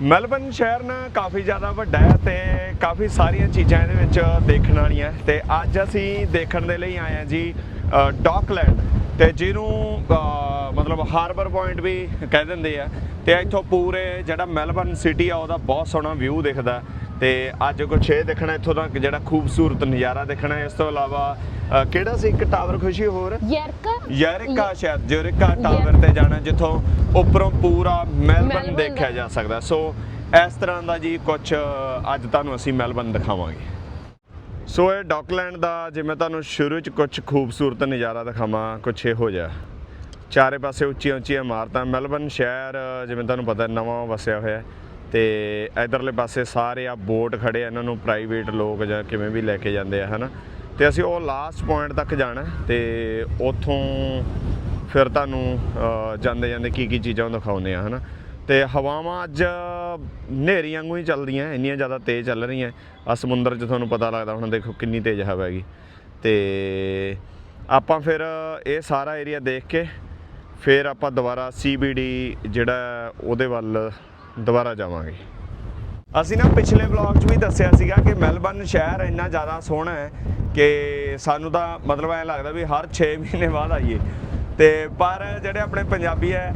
Melbourne ਸ਼ਹਿਰ ਨਾ ਕਾਫੀ ਜ਼ਿਆਦਾ ਵੱਡਾ ਹੈ ਤੇ ਕਾਫੀ ਸਾਰੀਆਂ ਚੀਜ਼ਾਂ ਇਹਦੇ ਵਿੱਚ ਦੇਖਣ ਵਾਲੀਆਂ ਤੇ ਅੱਜ ਅਸੀਂ ਦੇਖਣ ਦੇ ਲਈ ਆਏ ਹਾਂ ਜੀ ਅ, ਡੌਕਲੈਂਡ। ਤੇ ਜਿਹਨੂੰ ਮਤਲਬ ਹਾਰਬਰ ਪੁਆਇੰਟ ਵੀ ਕਹਿ ਦਿੰਦੇ ਆ। ਤੇ ਇੱਥੋਂ ਪੂਰੇ ਜਿਹੜਾ ਮੈਲਬਨ ਸਿਟੀ ਆ ਉਹਦਾ ਬਹੁਤ ਸੋਹਣਾ ਵਿਊ ਦਿਖਦਾ। ਤੇ ਅੱਜ ਕੁਛ ਇਹ ਦੇਖਣਾ ਇੱਥੋਂ ਦਾ ਜਿਹੜਾ ਖੂਬਸੂਰਤ ਨਜ਼ਾਰਾ ਦੇਖਣਾ ਇਸ ਤੋਂ ਇਲਾਵਾ ਅ, ਕਿਹੜਾ ਸੀ ਇੱਕ ਟਾਵਰ ਖੁਸ਼ੀ ਹੋਰ? ਯਰਕਾ। ਯਾਰਿਕਾ ਸ਼ਾਇਦ ਯੂਰਿਕਾ ਟਾਵਰ ਤੇ ਜਾਣਾ ਜਿੱਥੋਂ ਉੱਪਰੋਂ ਪੂਰਾ ਮੈਲਬਨ ਮੈਲਬਨ ਦੇਖਿਆ ਦਾ। ਜਾ ਸਕਦਾ। ਸੋ ਇਸ ਤਰ੍ਹਾਂ ਦਾ ਜੀ ਕੁਝ ਅੱਜ ਤੁਹਾਨੂੰ ਅਸੀਂ ਮੈਲਬਨ ਦਿਖਾਵਾਂਗੇ। ਸੋ ਇਹ ਡੌਕਲੈਂਡ ਦਾ ਜਿਵੇਂ ਤੁਹਾਨੂੰ ਸ਼ੁਰੂ ਚ ਕੁਝ ਖੂਬਸੂਰਤ ਨਜ਼ਾਰਾ ਦਿਖਾਵਾਂ ਕੁਝ ਇਹੋ ਜਿਹਾ। ਚਾਰੇ ਪਾਸੇ ਉੱਚੀਆਂ ਉੱਚੀਆਂ ਇਮਾਰਤਾਂ ਮੈਲਬਨ ਸ਼ਹਿਰ ਜਿਵੇਂ ਤੁਹਾਨੂੰ ਪਤਾ ਨਵਾਂ ਵਸਿਆ ਹੋਇਆ ਹੈ। ਤੇ ਇਧਰਲੇ ਪਾਸੇ ਸਾਰੇ ਆ ਬੋਟ ਖੜੇ ਆ, ਇਹਨਾਂ ਨੂੰ ਪ੍ਰਾਈਵੇਟ ਲੋਕ ਜਾਂ ਕਿਵੇਂ ਵੀ ਲੈ ਕੇ ਜਾਂਦੇ ਆ, ਹਨਾ? ਤੇ ਅਸੀਂ ਉਹ ਲਾਸਟ ਪੁਆਇੰਟ ਤੱਕ ਜਾਣਾ ਹੈ ਤੇ ਉੱਥੋਂ ਫਿਰ ਤੁਹਾਨੂੰ ਜਾਂਦੇ ਜਾਂਦੇ ਕੀ ਕੀ ਚੀਜ਼ਾਂ ਦਿਖਾਉਂਦੇ ਆ, ਹਨਾ? ਤੇ ਹਵਾਵਾਂ ਅੱਜ ਹਨੇਰੀ ਵਾਂਗੂ ਹੀ ਚੱਲਦੀਆਂ, ਇੰਨੀਆਂ ਜ਼ਿਆਦਾ ਤੇਜ਼ ਚੱਲ ਰਹੀਆਂ। ਆ ਸਮੁੰਦਰ 'ਚ ਤੁਹਾਨੂੰ ਪਤਾ ਲੱਗਦਾ ਹੁਣ ਦੇਖੋ ਕਿੰਨੀ ਤੇਜ਼ ਹਵਾ ਹੈਗੀ। ਤੇ ਆਪਾਂ ਫਿਰ ਇਹ ਸਾਰਾ ਏਰੀਆ ਦੇਖ ਕੇ, ਫਿਰ ਆਪਾਂ ਦੁਬਾਰਾ ਸੀਬੀਡੀ ਜਿਹੜਾ ਉਹਦੇ ਵੱਲ ਦੁਬਾਰਾ ਜਾਵਾਂਗੇ। ਅਸੀਂ ਨਾ ਪਿਛਲੇ ਵਲੌਗ 'ਚ ਵੀ ਦੱਸਿਆ ਸੀਗਾ ਕਿ ਮੈਲਬਨ ਸ਼ਹਿਰ ਇੰਨਾ ਜ਼ਿਆਦਾ ਸੋਹਣਾ ਹੈ ਕਿ ਸਾਨੂੰ ਤਾਂ ਮਤਲਬ ਐਂ ਲੱਗਦਾ ਵੀ ਹਰ 6 ਮਹੀਨੇ ਬਾਅਦ ਆਈਏ। ਤੇ ਪਰ ਜਿਹੜੇ ਆਪਣੇ ਪੰਜਾਬੀ ਹੈ,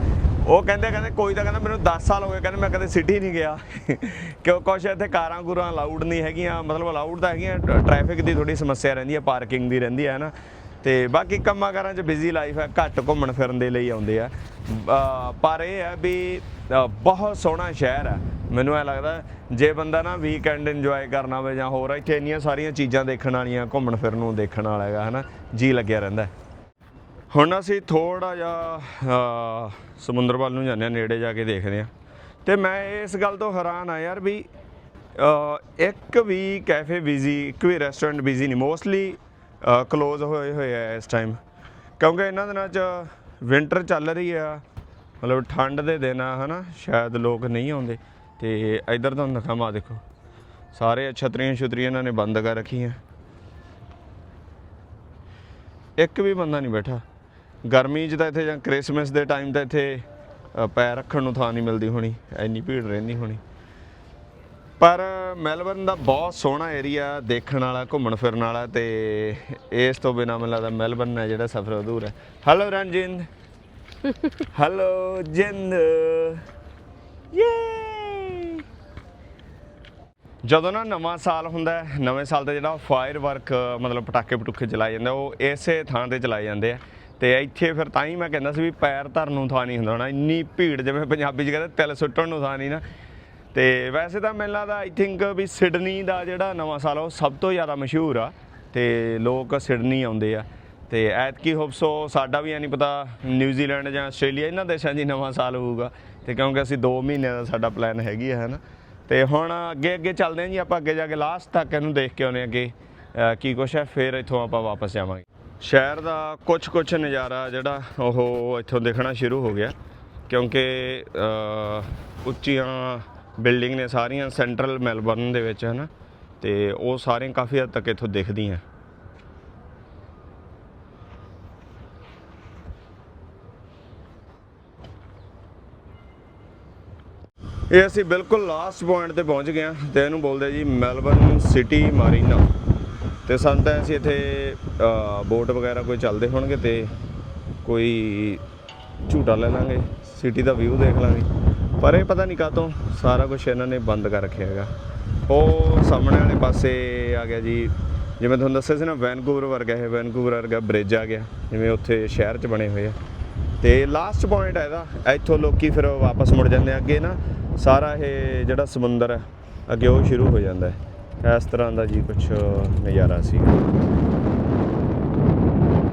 ਉਹ ਕਹਿੰਦੇ ਕਹਿੰਦੇ ਕੋਈ ਤਾਂ ਕਹਿੰਦਾ ਮੈਨੂੰ 10 ਸਾਲ ਹੋ ਗਏ, ਕਹਿੰਦੇ ਮੈਂ ਕਦੇ ਸਿਟੀ ਨਹੀਂ ਗਿਆ। ਕਿਉਂ ਕੁਛ ਇੱਥੇ ਕਾਰਾਂ ਗੁਰਾਂ ਅਲਾਊਡ ਨਹੀਂ ਹੈਗੀਆਂ, ਮਤਲਬ ਅਲਾਊਡ ਤਾਂ ਹੈਗੀਆਂ ਟ੍ਰੈਫਿਕ ਦੀ ਥੋੜੀ ਸਮੱਸਿਆ ਰਹਿੰਦੀ ਹੈ ਪਾਰਕਿੰਗ ਦੀ ਰਹਿੰਦੀ ਹੈ ਨਾ? ਤੇ ਬਾਕੀ ਕੰਮਾਂ ਕਾਰਾਂ 'ਚ ਬਿਜ਼ੀ ਲਾਈਫ ਹੈ, ਘੱਟ ਘੁੰਮਣ ਫਿਰਨ ਦੇ ਲਈ ਆਉਂਦੇ ਆ। ਪਰ ਇਹ ਹੈ ਵੀ ਬਹੁਤ ਸੋਹਣਾ ਸ਼ਹਿਰ ਹੈ। ਮੈਨੂੰ ਐ ਲੱਗਦਾ, ਜੇ ਬੰਦਾ ਨਾ ਵੀਕਐਂਡ ਇੰਜੋਏ ਕਰਨਾ ਹੋਵੇ ਜਾਂ ਹੋਰ, ਇੱਥੇ ਇੰਨੀਆਂ ਸਾਰੀਆਂ ਚੀਜ਼ਾਂ ਦੇਖਣ ਵਾਲੀਆਂ, ਘੁੰਮਣ ਫਿਰਨ ਨੂੰ ਦੇਖਣ ਵਾਲਾ ਹੈਗਾ, ਹਨਾ? ਜੀ ਲੱਗਿਆ ਰਹਿੰਦਾ ਹੁਣ ਅਸੀਂ ਥੋੜਾ ਜਿਹਾ ਸਮੁੰਦਰ ਵੱਲ ਨੂੰ ਜਾਂਦੇ ਹਾਂ, ਨੇੜੇ ਜਾ ਕੇ ਦੇਖਦੇ ਹਾਂ। ਤੇ ਮੈਂ ਇਸ ਗੱਲ ਤੋਂ ਹੈਰਾਨ ਆ ਯਾਰ ਵੀ ਇੱਕ ਵੀ ਕੈਫੇ ਬਿਜ਼ੀ ਇੱਕ ਵੀ ਰੈਸਟੋਰੈਂਟ ਬਿਜ਼ੀ ਨਹੀਂ ਮੋਸਟਲੀ ਕਲੋਜ਼ ਹੋਏ ਹੋਏ ਆ ਇਸ ਟਾਈਮ ਕਿਉਂਕਿ ਇਹਨਾਂ ਦਿਨਾਂ 'ਚ ਵਿੰਟਰ ਚੱਲ ਰਹੀ ਆ। ਮਤਲਬ ਠੰਡ ਦੇ ਦਿਨ ਆ ਹਨਾ, ਸ਼ਾਇਦ ਲੋਕ ਨਹੀਂ ਆਉਂਦੇ। ਤੇ ਇਧਰ ਤੁਹਾਨੂੰ ਦਿਖਾਵਾਂ, ਦੇਖੋ। ਸਾਰੇ ਛਤਰੀਆਂ ਛੁਤਰੀਆਂ ਇਹਨਾਂ ਨੇ ਬੰਦ ਕਰ ਰੱਖੀਆਂ। ਇੱਕ ਵੀ ਬੰਦਾ ਨਹੀਂ ਬੈਠਾ। ਗਰਮੀ 'ਚ ਤਾਂ ਇੱਥੇ ਜਾਂ ਕ੍ਰਿਸਮਸ ਦੇ ਟਾਈਮ ਤਾਂ ਇੱਥੇ ਪੈਰ ਰੱਖਣ ਨੂੰ ਥਾਂ ਨਹੀਂ ਮਿਲਦੀ ਹੋਣੀ। ਇੰਨੀ ਭੀੜ ਰਹਿੰਦੀ ਹੋਣੀ। ਪਰ ਮੈਲਬਰਨ ਦਾ ਬਹੁਤ ਸੋਹਣਾ ਏਰੀਆ ਦੇਖਣ ਵਾਲਾ ਘੁੰਮਣ ਫਿਰਨ ਵਾਲਾ ਤੇ ਇਸ ਤੋਂ ਬਿਨਾ ਮੈਨੂੰ ਲੱਗਦਾ ਮੈਲਬਰਨ ਹੈ ਜਿਹੜਾ ਸਫ਼ਰ ਅਧੂਰਾ ਹੈ। Hello Ranjind hello Jind. ਯੇ ਜਦੋਂ ਨਾ ਨਵਾਂ ਸਾਲ ਹੁੰਦਾ ਹੈ ਨਵੇਂ ਸਾਲ ਤੇ ਜਿਹੜਾ ਫਾਇਰ ਵਰਕ ਮਤਲਬ ਪਟਾਕੇ ਪਟੂਕੇ ਚਲਾਏ ਜਾਂਦੇ ਆ, ਉਹ ਇਸੇ ਥਾਂ ਤੇ ਚਲਾਏ ਜਾਂਦੇ ਆ। ਤੇ ਇੱਥੇ ਫਿਰ ਤਾਂ ਹੀ ਮੈਂ ਕਹਿੰਦਾ ਸੀ ਵੀ ਪੈਰ ਧਰਨ ਨੂੰ ਥਾਂ ਨਹੀਂ ਹੁੰਦਾ ਹੋਣਾ ਇੰਨੀ ਭੀੜ ਜਿਵੇਂ ਪੰਜਾਬੀ 'ਚ ਕਹਿੰਦੇ ਤਿਲ ਸੁੱਟਣ ਨੂੰ ਥਾਂ ਨਹੀਂ ਨਾ। ਤੇ ਵੈਸੇ ਤਾਂ ਮੈਨੂੰ ਲੱਗਦਾ ਆਈ ਥਿੰਕ ਵੀ ਸਿਡਨੀ ਦਾ ਜਿਹੜਾ ਨਵਾਂ ਸਾਲ ਆ, ਉਹ ਸਭ ਤੋਂ ਜ਼ਿਆਦਾ ਮਸ਼ਹੂਰ ਆ। ਤੇ ਲੋਕ ਸਿਡਨੀ ਆਉਂਦੇ ਆ। ਤੇ ਐਤਕੀ ਹੋਪਸੋ ਸਾਡਾ ਵੀ ਐ ਨਹੀਂ ਪਤਾ ਨਿਊਜ਼ੀਲੈਂਡ ਜਾਂ ਆਸਟ੍ਰੇਲੀਆ ਇਹਨਾਂ ਦੇਸ਼ਾਂ 'ਚ ਹੀ ਨਵਾਂ ਸਾਲ ਹੋਊਗਾ। ਤੇ ਕਿਉਂਕਿ ਅਸੀਂ 2 ਮਹੀਨਿਆਂ ਦਾ ਸਾਡਾ ਪਲਾਨ ਹੈਗੀ ਹੈ ਹਨਾ। ਤੇ ਹੁਣ ਅੱਗੇ ਅੱਗੇ ਚੱਲਦੇ ਹਾਂ ਜੀ ਆਪਾਂ ਅੱਗੇ ਜਾ ਕੇ ਲਾਸਟ ਤੱਕ ਇਹਨੂੰ ਦੇਖ ਕੇ ਆਉਨੇ ਅੱਗੇ ਅਹ ਕੀ ਕੁਛ ਹੈ ਫਿਰ ਇੱਥੋਂ ਆਪਾਂ ਵਾਪਸ ਜਾਵਾਂਗੇ। ਸ਼ਹਿਰ ਦਾ ਕੁਛ ਕੁਛ ਨਜ਼ਾਰਾ ਜਿਹੜਾ ਉਹ ਇੱਥੋਂ ਦੇਖਣਾ ਸ਼ੁਰੂ ਹੋ ਗਿਆ। ਕਿਉਂਕਿ ਅਹ, ਉੱਚੀਆਂ ਬਿਲਡਿੰਗ ਨੇ ਸਾਰੀਆਂ ਸੈਂਟਰਲ ਮੈਲਬਰਨ ਦੇ ਵਿੱਚ, ਹਨਾ? ਤੇ ਉਹ ਸਾਰੇ ਕਾਫੀ ਹੱਦ ਤੱਕ ਇੱਥੋਂ ਦਿਖਦੀਆਂ। ਇਹ ਅਸੀਂ ਬਿਲਕੁਲ ਲਾਸਟ ਪੁਆਇੰਟ ਤੇ ਪਹੁੰਚ ਗਏ ਹਾਂ ਤੇ ਇਹਨੂੰ ਬੋਲਦੇ ਜੀ ਮੈਲਬਰਨ ਸਿਟੀ ਮਾਰੀਨਾ। ਤੇ ਸਾਨੂੰ ਤਾਂ ਅਸੀਂ ਇੱਥੇ ਬੋਟ ਵਗੈਰਾ ਕੋਈ ਚੱਲਦੇ ਹੋਣਗੇ ਤੇ ਕੋਈ ਝੂਟਾ ਲੈ ਲਾਂਗੇ, ਸਿਟੀ ਦਾ ਵਿਊ ਦੇਖ ਲਾਂਗੇ। ਪਰ ਇਹ ਪਤਾ ਨਹੀਂ ਕਾਹਤੋਂ ਸਾਰਾ ਕੁਝ ਇਹਨਾਂ ਨੇ ਬੰਦ ਕਰ ਰੱਖਿਆ ਹੈਗਾ। ਉਹ ਸਾਹਮਣੇ ਵਾਲੇ ਪਾਸੇ ਆ ਗਿਆ ਜੀ। ਜਿਵੇਂ ਤੁਹਾਨੂੰ ਦੱਸਿਆ ਸੀ ਨਾ, ਵੈਨਕੂਵਰ ਵਰਗਾ ਇਹ ਵੈਨਕੂਵਰ ਵਰਗਾ ਬ੍ਰਿਜ ਆ ਗਿਆ, ਜਿਵੇਂ ਉੱਥੇ ਸ਼ਹਿਰ 'ਚ ਬਣੇ ਹੋਏ ਆ। ਤੇ ਲਾਸਟ ਪੁਆਇੰਟ ਹੈ ਇਹਦਾ, ਇੱਥੋਂ ਲੋਕੀ ਫਿਰ ਵਾਪਸ ਮੁੜ ਜਾਂਦੇ ਆ। ਅੱਗੇ ਨਾ ਸਾਰਾ ਇਹ ਜਿਹੜਾ ਸਮੁੰਦਰ ਹੈ ਅੱਗੇ ਉਹ ਸ਼ੁਰੂ ਹੋ ਜਾਂਦਾ ਹੈ। ਇਸ ਤਰ੍ਹਾਂ ਦਾ ਜੀ ਕੁਝ ਨਜ਼ਾਰਾ ਸੀ।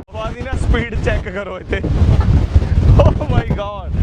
ਆਵਾਜ਼ ਨਾ ਸਪੀਡ ਚੈੱਕ ਕਰੋ ਇੱਥੇ। ਓ ਮਾਈ ਗॉड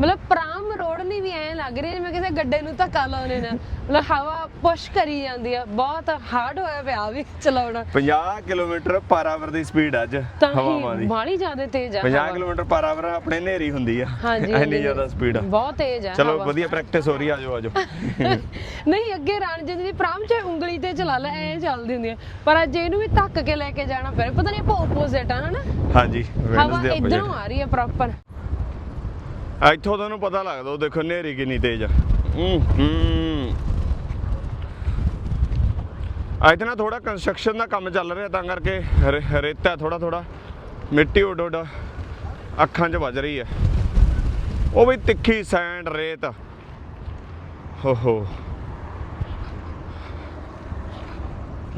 ਮਤਲਬ ਪ੍ਰਾਮ ਰੋਡ ਨਹੀਂ ਵੀ ਐਂ ਲੱਗ ਰਹੀ ਹੈ ਜਿਵੇਂ ਕਿਸੇ ਗੱਡੇ ਨੂੰ ਧੱਕਾ ਲਾਉਣੇ ਨੇ। ਮਤਲਬ ਹਵਾ ਪੁਸ਼ ਕਰੀ ਜਾਂਦੀ ਆ ਬਹੁਤ ਹਾਰਡ ਹੋਇਆ ਪਿਆ ਵੀ ਚਲਾਉਣਾ। 50 ਕਿਲੋਮੀਟਰ ਪਰ ਆਵਰ ਦੀ ਸਪੀਡ ਅੱਜ ਤਾਂ ਹਵਾਵਾਂ ਹੀ ਦੀ ਜ਼ਿਆਦਾ ਤੇਜ਼ ਆ 50 ਹਵਾ। ਕਿਲੋਮੀਟਰ ਪਰ ਆਵਰ ਆਪਣੇ ਨੇਰੀ ਹੁੰਦੀ ਆ। ਹਾਂਜੀ ਇੰਨੀ ਹਾਂਜੀ। ਜ਼ਿਆਦਾ ਸਪੀਡ ਆ। ਬਹੁਤ ਤੇਜ਼ ਆ ਚਲੋ ਹਵਾ। ਵਧੀਆ ਪ੍ਰੈਕਟਿਸ ਹੋ ਰਹੀ ਆ, ਆਜੋ ਆਜੋ। ਨਹੀਂ ਅੱਗੇ ਰਣਜੀਤ ਦੀ ਪ੍ਰਾਮ ਚ ਉਂਗਲੀ ਤੇ ਚਲਾ ਲੈ ਐ ਚੱਲਦੀ ਹੁੰਦੀ ਆ। ਪਰ ਅੱਜ ਇਹਨੂੰ ਵੀ ਧੱਕ ਕੇ ਲੈ ਕੇ ਜਾਣਾ ਪੈ ਰਿਹਾ। ਪਤਾ ਨਹੀਂ ਆਪਾਂ ਆਪੋਜ਼ਿਟ ਆ ਹਨਾ? ਹਾਂਜੀ ਹਵਾ ਇਧਰੋਂ ਆ ਰਹੀ ਹੈ ਪ੍ਰੋਪਰ ਇੱਥੋਂ ਤੁਹਾਨੂੰ ਪਤਾ ਲੱਗਦਾ ਉਹ ਦੇਖੋ ਨੇਰੀ ਕਿੰਨੀ ਤੇਜ਼ ਆ। ਹੂੰ ਹੂੰ। ਅੱਜ ਨਾ ਥੋੜਾ ਕੰਸਟਰਕਸ਼ਨ ਦਾ ਕੰਮ ਚੱਲ ਰਿਹਾ ਤਾਂ ਕਰਕੇ ਰੇਤਾ ਥੋੜਾ ਥੋੜਾ ਮਿੱਟੀ ਉੱਡ ਉੱਡ। ਅੱਖਾਂ 'ਚ ਵੱਜ ਰਹੀ ਹੈ ਉਹ ਵੀ ਤਿੱਖੀ ਸੈਂਡ ਰੇਤ। ਹੋ ਹੋ।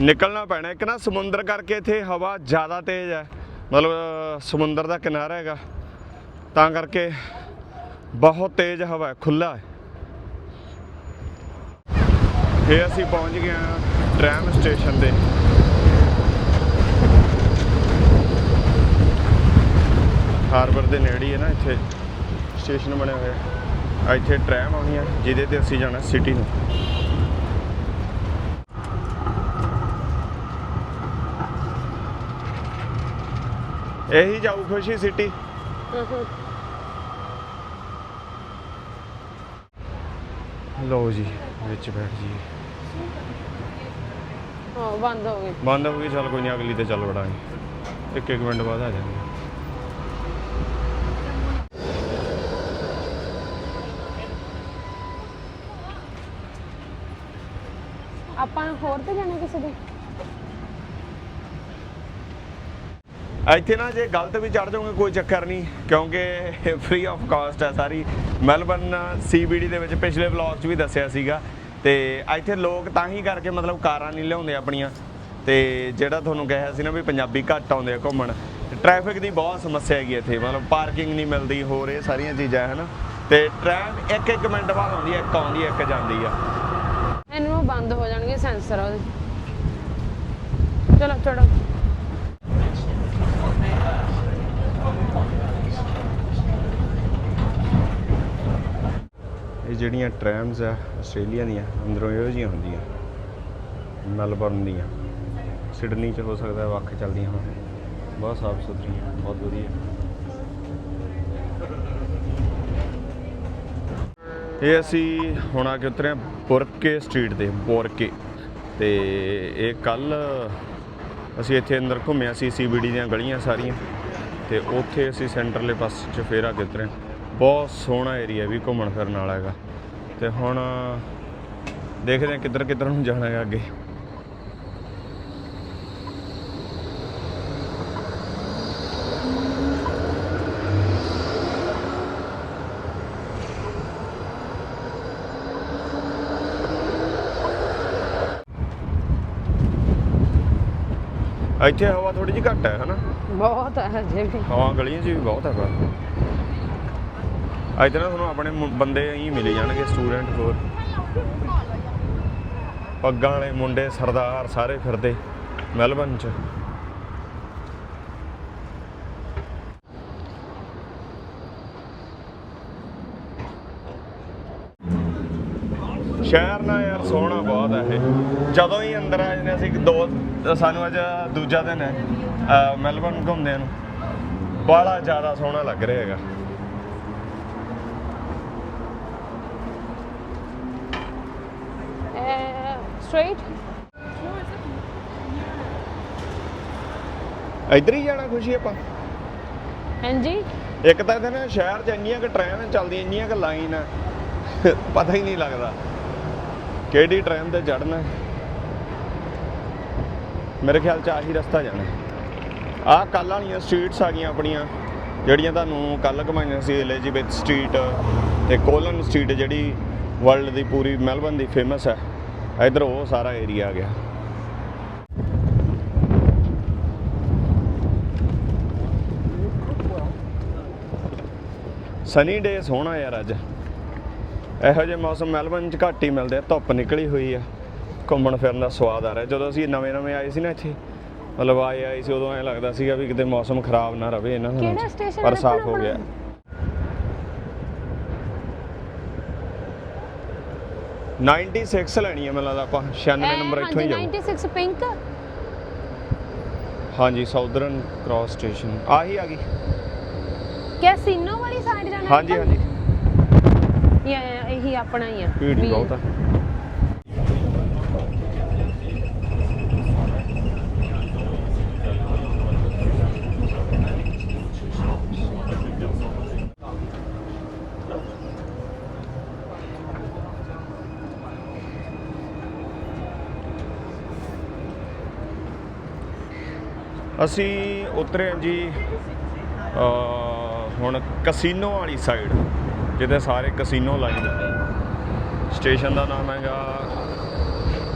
ਨਿਕਲਣਾ ਪੈਣਾ ਇੱਕ ਨਾ ਸਮੁੰਦਰ ਕਰਕੇ ਇੱਥੇ ਹਵਾ ਜ਼ਿਆਦਾ ਤੇਜ਼ ਹੈ ਮਤਲਬ ਸਮੁੰਦਰ ਦਾ ਕਿਨਾਰਾ ਹੈਗਾ। ਤਾਂ ਕਰਕੇ ਬਹੁਤ ਤੇਜ਼ ਹਵਾ ਹੈ ਖੁੱਲਾ ਹੈ। ਇਹ ਅਸੀਂ ਪਹੁੰਚ ਗਏ ਹਾਂ ਟ੍ਰੈਮ ਸਟੇਸ਼ਨ 'ਤੇ। ਹਾਰਬਰ ਦੇ ਨੇੜੇ ਹੀ ਹੈ ਨਾ ਇੱਥੇ, ਸਟੇਸ਼ਨ ਬਣਿਆ ਹੋਇਆ ਇੱਥੇ ਟ੍ਰੈਮ ਆਉਣੀ ਹੈ, ਜਿਹਦੇ ਤੇ ਅਸੀਂ ਜਾਣਾ ਸਿਟੀ ਨੂੰ। ਇਹੀ ਜਾਊ ਖੁਸ਼ੀ ਸਿਟੀ। ਲਓ ਜੀ ਵਿੱਚ ਬੈਠ ਜੀ। ਹਾਂ ਬੰਦ ਹੋ ਗਈ। ਬੰਦ ਹੋ ਗਈ ਚੱਲ ਕੋਈ ਨਹੀਂ ਅਗਲੀ ਤੇ ਚੱਲ ਵੜਾਂਗੇ। ਇੱਕ ਇੱਕ ਮਿੰਟ ਬਾਅਦ ਆ ਜਾਣਗੇ ਆਪਾਂ ਹੋਰ ਤੇ ਜਾਣਾ ਕਿਸੇ ਦੇ? ਇੱਥੇ ਨਾ ਜੇ ਗਲਤ ਵੀ ਚੜ ਜਾਓਗੇ, ਕੋਈ ਚੱਕਰ ਨਹੀਂ, ਕਿਉਂਕਿ ਫ੍ਰੀ ਆਫ ਕਾਸਟ ਹੈ ਸਾਰੀ। ਮੈਲਬਰਨ ਸੀਬੀਡੀ ਦੇ ਵਿੱਚ ਪਿਛਲੇ ਵਲੌਗ 'ਚ ਵੀ ਦੱਸਿਆ ਸੀਗਾ। ਤੇ ਇੱਥੇ ਲੋਕ ਤਾਂ ਹੀ ਕਰਕੇ ਮਤਲਬ ਕਾਰਾਂ ਨਹੀਂ ਲਿਆਉਂਦੇ ਆਪਣੀਆਂ। ਤੇ ਜਿਹੜਾ ਤੁਹਾਨੂੰ ਕਿਹਾ ਸੀ ਨਾ ਵੀ ਪੰਜਾਬੀ ਘੱਟ ਆਉਂਦੇ ਆ ਘੁੰਮਣ ਟ੍ਰੈਫਿਕ ਦੀ ਬਹੁਤ ਸਮੱਸਿਆ ਹੈਗੀ ਇੱਥੇ। ਮਤਲਬ ਪਾਰਕਿੰਗ ਨਹੀਂ ਮਿਲਦੀ, ਹੋਰ ਇਹ ਸਾਰੀਆਂ ਚੀਜ਼ਾਂ ਹੈ ਨਾ ਤੇ ਟ੍ਰੈਮ ਇੱਕ ਇੱਕ ਮਿੰਟ ਬਾਅਦ ਆਉਂਦੀ ਹੈ ਇੱਕ ਆਉਂਦੀ ਹੈ ਇੱਕ ਜਾਂਦੀ ਆ। ਇਹਨੂੰ ਬੰਦ ਹੋ ਜਾਣਗੇ ਸੈਂਸਰ ਉਹਦੇ। ਚਲੋ ਚੜੋ ਇਹ ਜਿਹੜੀਆਂ ਟ੍ਰੈਮਸ ਆ, ਆਸਟ੍ਰੇਲੀਆ ਦੀਆਂ, ਅੰਦਰੋਂ ਇਹੋ ਜਿਹੀਆਂ ਹੁੰਦੀਆਂ। ਮੈਲਬਰਨ ਦੀਆਂ। ਸਿਡਨੀ ਚ ਹੋ ਸਕਦਾ ਵੱਖ ਚੱਲਦੀਆਂ ਹੋਣ। ਬਹੁਤ ਸਾਫ਼ ਸੁਥਰੀਆਂ, ਬਹੁਤ ਵਧੀਆ। ਇਹ ਅਸੀਂ ਹੁਣ ਆ ਕੇ ਉਤਰੇ ਬੋਰਕੇ ਸਟਰੀਟ ਦੇ, ਬੋਰਕੇ। ਤੇ ਇਹ ਕੱਲ ਅਸੀਂ ਇੱਥੇ ਅੰਦਰ ਘੁੰਮਿਆ ਸੀ ਸੀਬੀਡੀ ਦੀਆਂ ਗਲੀਆਂ ਸਾਰੀਆਂ। ਤੇ ਉੱਥੇ ਅਸੀਂ ਸੈਂਟਰਲੇ ਪਾਸੇ ਚ ਫੇਰ ਆ ਕੇ ਉਤਰੇ ਬਹੁਤ ਸੋਹਣਾ ਏਰੀਆ ਵੀ ਘੁੰਮਣ ਫਿਰਨ ਵਾਲਾ ਹੈਗਾ। ਤੇ ਹੁਣ ਦੇਖਦੇ ਹਾਂ ਕਿੱਧਰ ਕਿੱਧਰ ਨੂੰ ਜਾਣਾ ਹੈ ਅੱਗੇ। ਇੱਥੇ ਹਵਾ ਥੋੜੀ ਜਿਹੀ ਘੱਟ ਹੈ ਹਨਾ? ਬਹੁਤ ਹੈ ਹਜੇ ਵੀ। ਹਵਾ ਗਲੀਆਂ 'ਚ ਵੀ ਬਹੁਤ ਹੈ ਪਰ ਅੱਜ ਨਾ ਤੁਹਾਨੂੰ ਆਪਣੇ ਬੰਦੇ ਹੀ ਮਿਲੇ ਜਾਣਗੇ ਸਟੂਡੈਂਟ ਹੋਰ। ਪੱਗਾਂ ਵਾਲੇ ਮੁੰਡੇ, ਸਰਦਾਰ ਸਾਰੇ ਫਿਰਦੇ ਮੈਲਬਨ 'ਚ। ਸ਼ਹਿਰ ਨਾ ਯਾਰ, ਸੋਹਣਾ ਬਹੁਤ ਹੈ ਇਹ। ਜਦੋਂ ਹੀ ਅੰਦਰ ਆ ਜਾਂਦੇ ਅਸੀਂ ਦੋ, ਸਾਨੂੰ ਅੱਜ ਦੂਜਾ ਦਿਨ ਹੈ। ਅਹ ਮੈਲਬਨ ਘੁੰਮਦਿਆਂ ਨੂੰ। ਬੜਾ ਜ਼ਿਆਦਾ ਸੋਹਣਾ ਲੱਗ ਰਿਹਾ ਹੈਗਾ। ਸਟ੍ਰੇਟ ਇੱਧਰ ਹੀ ਜਾਣਾ ਖੁਸ਼ੀ ਆਪਾਂ। ਹਾਂਜੀ। ਇੱਕ ਤਾਂ ਇਹਦੇ ਨਾ ਸ਼ਹਿਰ 'ਚ ਇੰਨੀਆਂ ਕਿ ਟ੍ਰੇਨ ਚੱਲਦੀਆਂ ਇੰਨੀਆਂ ਕਿ ਲਾਈਨ ਆ। ਪਤਾ ਹੀ ਨਹੀਂ ਲੱਗਦਾ ਕਿਹੜੀ ਟ੍ਰੇਨ ਤੇ ਚੜਨਾ ਮੇਰੇ ਖਿਆਲ 'ਚ ਆਹੀ ਰਸਤਾ ਜਾਣਾ। ਆਹ ਕੱਲ ਵਾਲੀਆਂ ਸਟਰੀਟਸ ਆ ਗਈਆਂ ਆਪਣੀਆਂ ਜਿਹੜੀਆਂ ਤੁਹਾਨੂੰ ਕੱਲ ਘਮਾਈਆਂ ਸੀ ਐਲਿਜ਼abeth ਸਟਰੀਟ ਤੇ ਕੋਲਨ ਸਟਰੀਟ ਜਿਹੜੀ ਵਰਲਡ ਦੀ ਪੂਰੀ ਮੈਲਬਨ ਦੀ ਫੇਮਸ ਹੈ ਇਧਰ ਉਹ ਸਾਰਾ ਏਰੀਆ ਆ ਗਿਆ। ਸਨੀ ਡੇ ਸੋਹਣਾ ਯਾਰ ਅੱਜ। ਇਹੋ ਜਿਹੇ ਮੌਸਮ ਮੈਲਬਨ 'ਚ ਘੱਟ ਹੀ ਮਿਲਦੇ ਆ ਧੁੱਪ ਨਿਕਲੀ ਹੋਈ ਆ। ਘੁੰਮਣ ਫਿਰਨ ਦਾ ਸਵਾਦ ਆ ਰਿਹਾ। ਜਦੋਂ ਅਸੀਂ ਨਵੇਂ ਨਵੇਂ ਆਏ ਸੀ ਨਾ ਇੱਥੇ ਮਤਲਬ ਆਏ ਆਏ ਸੀ ਉਦੋਂ ਐ ਲੱਗਦਾ ਸੀਗਾ ਵੀ ਕਿਤੇ ਮੌਸਮ ਖਰਾਬ ਨਾ ਰਵੇ ਇਹਨਾਂ station ਪਰ ਸਾਫ਼ ਹੋ ਗਿਆ। 96 ਲੈਣੀ ਹੈ ਮੈਨੂੰ ਲੱਗਦਾ ਆਪਾਂ 96 ਨੰਬਰ ਇੱਥੋਂ ਹੀ ਜਾਊ। 96 ਪਿੰਕ ਹਾਂਜੀ ਸਾਊਦਰਨ ਕ੍ਰਾਸ ਸਟੇਸ਼ਨ ਆਹੀ ਆ ਗਈ। ਕੈਸੀਨੋ ਵਾਲੀ ਸਾਈਡ ਜਾਣਾ ਹਾਂਜੀ? ਹਾਂਜੀ। ਯਾ, ਇਹੀ ਆਪਣਾ ਹੀ ਆ ਭੀੜ ਬਹੁਤ ਆ। ਅਸੀਂ ਉਤਰੇ ਜੀ ਹੁਣ ਕਸੀਨੋ ਵਾਲੀ ਸਾਈਡ ਜਿੱਥੇ ਸਾਰੇ ਕਸੀਨੋ ਲਾਈਨ ਸਟੇਸ਼ਨ ਦਾ ਨਾਮ ਹੈਗਾ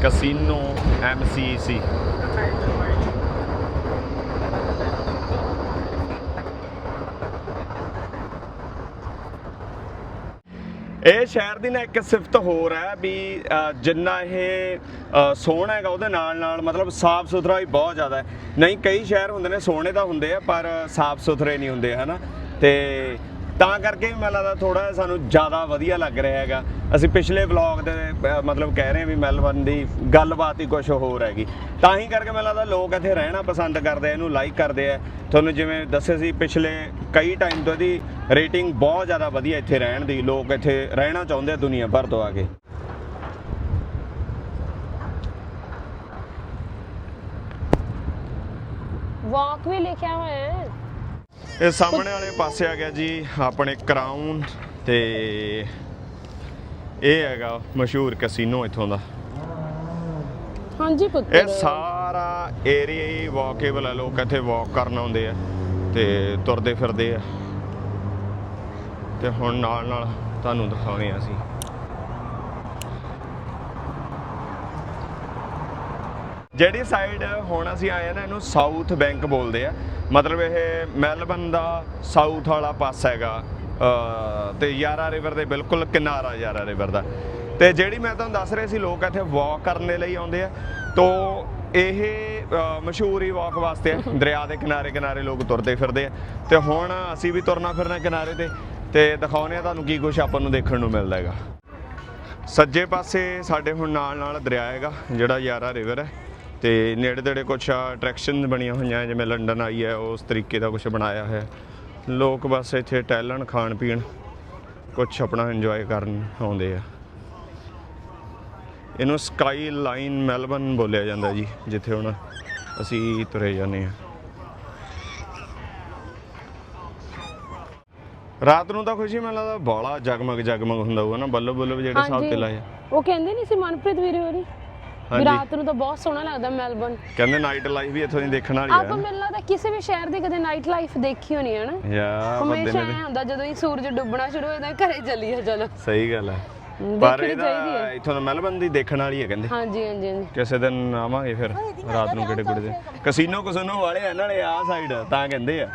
ਕਸੀਨੋ ਐਮਸੀਸੀ ਇਹ ਸ਼ਹਿਰ ਦੀ ਨਾ ਇੱਕ ਸਿਫਤ ਹੋਰ ਹੈ ਵੀ ਜਿੰਨਾ ਇਹ ਸੋਹਣਾ ਹੈਗਾ ਉਹਦੇ ਨਾਲ ਨਾਲ ਮਤਲਬ ਸਾਫ਼ ਸੁਥਰਾ ਵੀ ਬਹੁਤ ਜ਼ਿਆਦਾ ਹੈ। ਨਹੀਂ, ਕਈ ਸ਼ਹਿਰ ਹੁੰਦੇ ਨੇ ਸੋਹਣੇ ਤਾਂ ਹੁੰਦੇ ਆ, ਪਰ ਸਾਫ਼ ਸੁਥਰੇ ਨਹੀਂ ਹੁੰਦੇ, ਹਨਾ? ਤੇ ਤਾਂ ਕਰਕੇ ਵੀ ਮੈਨੂੰ ਲੱਗਦਾ ਥੋੜਾ ਸਾਨੂੰ ਜ਼ਿਆਦਾ ਵਧੀਆ ਲੱਗ ਰਿਹਾ ਹੈਗਾ। ਅਸੀਂ ਪਿਛਲੇ ਵਲੌਗ ਦੇ ਅ, ਮਤਲਬ ਕਹਿ ਰਹੇ ਹਾਂ ਵੀ ਮੈਲਬਨ ਦੀ ਗੱਲਬਾਤ ਹੀ ਕੁਝ ਹੋਰ ਹੈਗੀ। ਤਾਂ ਹੀ ਕਰਕੇ ਮੈਨੂੰ ਲੱਗਦਾ ਲੋਕ ਇੱਥੇ ਰਹਿਣਾ ਪਸੰਦ ਕਰਦੇ ਆ ਇਹਨੂੰ ਲਾਈਕ ਕਰਦੇ ਆ। ਤੁਹਾਨੂੰ ਜਿਵੇਂ ਦੱਸਿਆ ਸੀ ਪਿਛਲੇ ਕਈ ਟਾਈਮ ਤੋਂ ਇਹਦੀ ਰੇਟਿੰਗ ਬਹੁਤ ਜ਼ਿਆਦਾ ਵਧੀਆ ਇੱਥੇ ਰਹਿਣ ਦੀ ਲੋਕ ਇੱਥੇ ਰਹਿਣਾ ਚਾਹੁੰਦੇ ਆ ਦੁਨੀਆ ਭਰ ਤੋਂ ਆ ਕੇ। ਵਾਕ ਵੀ ਲਿਖਿਆ ਹੋਇਆ ਹੈ। ਇਹ ਸਾਹਮਣੇ ਵਾਲੇ ਪਾਸੇ ਆ ਗਿਆ ਜੀ ਆਪਣੇ ਕਰਾਊਨ ਤੇ ਇਹ ਹੈਗਾ ਮਸ਼ਹੂਰ ਕੈਸੀਨੋ ਇੱਥੋਂ ਦਾ। ਹਾਂਜੀ ਪੁੱਤਰ ਇਹ ਸਾਰਾ ਏਰੀਆ ਹੀ ਵਾਕੇਬਲ ਹੈ ਲੋਕ ਇੱਥੇ ਵਾਕ ਕਰਨ ਆਉਂਦੇ ਆ ਤੇ ਤੁਰਦੇ ਫਿਰਦੇ ਆ। ਤੇ ਹੁਣ ਨਾਲ ਨਾਲ ਤੁਹਾਨੂੰ ਦਿਖਾਉਣੇ ਆ ਅਸੀਂ। ਜਿਹੜੀ ਸਾਈਡ ਹੁਣ ਅਸੀਂ ਆਏ ਆ ਨਾ ਇਹਨੂੰ ਸਾਊਥ ਬੈਂਕ ਬੋਲਦੇ ਆ। ਮਤਲਬ ਇਹ ਮੈਲਬਨ ਦਾ ਸਾਊਥ ਵਾਲਾ ਪਾਸਾ ਹੈਗਾ ਅ, ਤੇ ਯਾਰਾ ਰਿਵਰ ਦੇ ਬਿਲਕੁਲ ਕਿਨਾਰਾ ਯਾਰਾ ਰਿਵਰ ਦਾ। ਤੇ ਜਿਹੜੀ ਮੈਂ ਤੁਹਾਨੂੰ ਦੱਸ ਰਿਹਾ ਸੀ ਲੋਕ ਇੱਥੇ ਵਾਕ ਕਰਨ ਦੇ ਲਈ ਆਉਂਦੇ ਆ। ਤੋ ਇਹ ਮਸ਼ਹੂਰ ਹੀ ਵਾਕ ਵਾਸਤੇ ਹੈ ਦਰਿਆ ਦੇ ਕਿਨਾਰੇ ਕਿਨਾਰੇ ਲੋਕ ਤੁਰਦੇ ਫਿਰਦੇ ਆ। ਤੇ ਹੁਣ ਅਸੀਂ ਵੀ ਤੁਰਨਾ ਫਿਰਨਾ ਕਿਨਾਰੇ ਤੇ। ਤੇ ਦਿਖਾਉਨੇ ਆ ਤੁਹਾਨੂੰ ਕੀ ਕੁਝ ਆਪਾਂ ਨੂੰ ਦੇਖਣ ਨੂੰ ਮਿਲਦਾ ਹੈਗਾ। ਸੱਜੇ ਪਾਸੇ ਸਾਡੇ ਹੁਣ ਨਾਲ ਨਾਲ ਦਰਿਆ ਹੈਗਾ ਜਿਹੜਾ ਯਾਰਾ ਰਿਵਰ ਹੈ। ਤੇ ਨੇੜੇ ਤੇੜੇ ਕੁਝ ਅਟਰੈਕਸ਼ਨ ਬਣੀਆਂ ਹੋਈਆਂ ਜਿਵੇਂ ਲੰਡਨ ਆਈ ਹੈ ਉਸ ਤਰੀਕੇ ਦਾ ਕੁਝ ਬਣਾਇਆ ਹੈ। ਲੋਕ ਬਸ ਇੱਥੇ ਟਹਿਲਣ ਖਾਣ ਪੀਣ ਕੁਝ ਆਪਣਾ ਇੰਜੋਏ ਕਰਨ ਆਉਂਦੇ ਆ। ਇਹਨੂੰ ਸਕਾਈ ਲਾਈਨ ਮੈਲਬਨ ਬੋਲਿਆ ਜਾਂਦਾ ਜੀ ਜਿੱਥੇ ਹੁਣ ਅਸੀਂ ਤੁਰੇ ਜਾਂਦੇ ਆ ਰਾਤ ਨੂੰ ਤਾਂ ਖੁਸ਼ੀ ਮੈਨੂੰ ਲੱਗਦਾ ਬਾਲਾ ਜਗਮਗ ਜਗਮਗ ਹੁੰਦਾ ਹੋਊਗਾ ਨਾ ਬੱਲਬ ਬੱਲਬ ਜਿਹੜੇ ਹਿਸਾਬ ਤੇ ਲਾਏ ਆ। ਉਹ ਕਹਿੰਦੇ ਨਹੀਂ ਸੀ ਮਨਪ੍ਰੀਤ ਵੀਰੇ ਹੋਰੀ? ਵੀ ਹਾਂਜੀ। ਰਾਤ ਨੂੰ ਤਾਂ ਬਹੁਤ ਸੋਹਣਾ ਲੱਗਦਾ ਮੈਲਬਨ ਕਹਿੰਦੇ ਨਾਈਟ ਲਾਈਫ ਵੀ ਇੱਥੋਂ ਦੀ ਦੇਖਣ ਵਾਲੀ ਆਪਾਂ ਹੈ। ਮੈਨੂੰ ਲੱਗਦਾ ਕਿਸੇ ਵੀ ਸ਼ਹਿਰ ਦੀ ਕਦੇ ਨਾਈਟ ਲਾਈਫ ਦੇਖੀ ਹੋਣੀ ਹੈ ਨਾ। ਯਾ ਬੰਦੇ ਹਮੇਸ਼ਾ ਨੇ ਐ ਹੁੰਦਾ ਜਦੋਂ ਹੀ ਸੂਰਜ ਡੁੱਬਣਾ ਸ਼ੁਰੂ ਹੋ ਜਾਂਦਾ ਘਰੇ ਚੱਲੀਏ ਚਲੋ। ਸਹੀ ਗੱਲ ਹੈ। ਪਰ ਇਹਦਾ ਇੱਥੋਂ ਦਾ ਮੈਲਬਨ ਦੀ ਦੇਖਣ ਵਾਲੀ ਹੈ ਕਹਿੰਦੇ। ਹਾਂਜੀ ਹਾਂਜੀ ਹਾਂਜੀ। ਕਿਸੇ ਦਿਨ ਆਵਾਂਗੇ ਫਿਰ ਰਾਤ ਨੂੰ ਕਿਹੜੇ ਕਿਹੜੇ ਦੇ ਕਸੀਨੋ ਕਸੀਨੋ ਵਾਲੇ ਆ ਨਾਲੇ ਆ ਸਾਈਡ ਤਾਂ ਕਹਿੰਦੇ ਆ।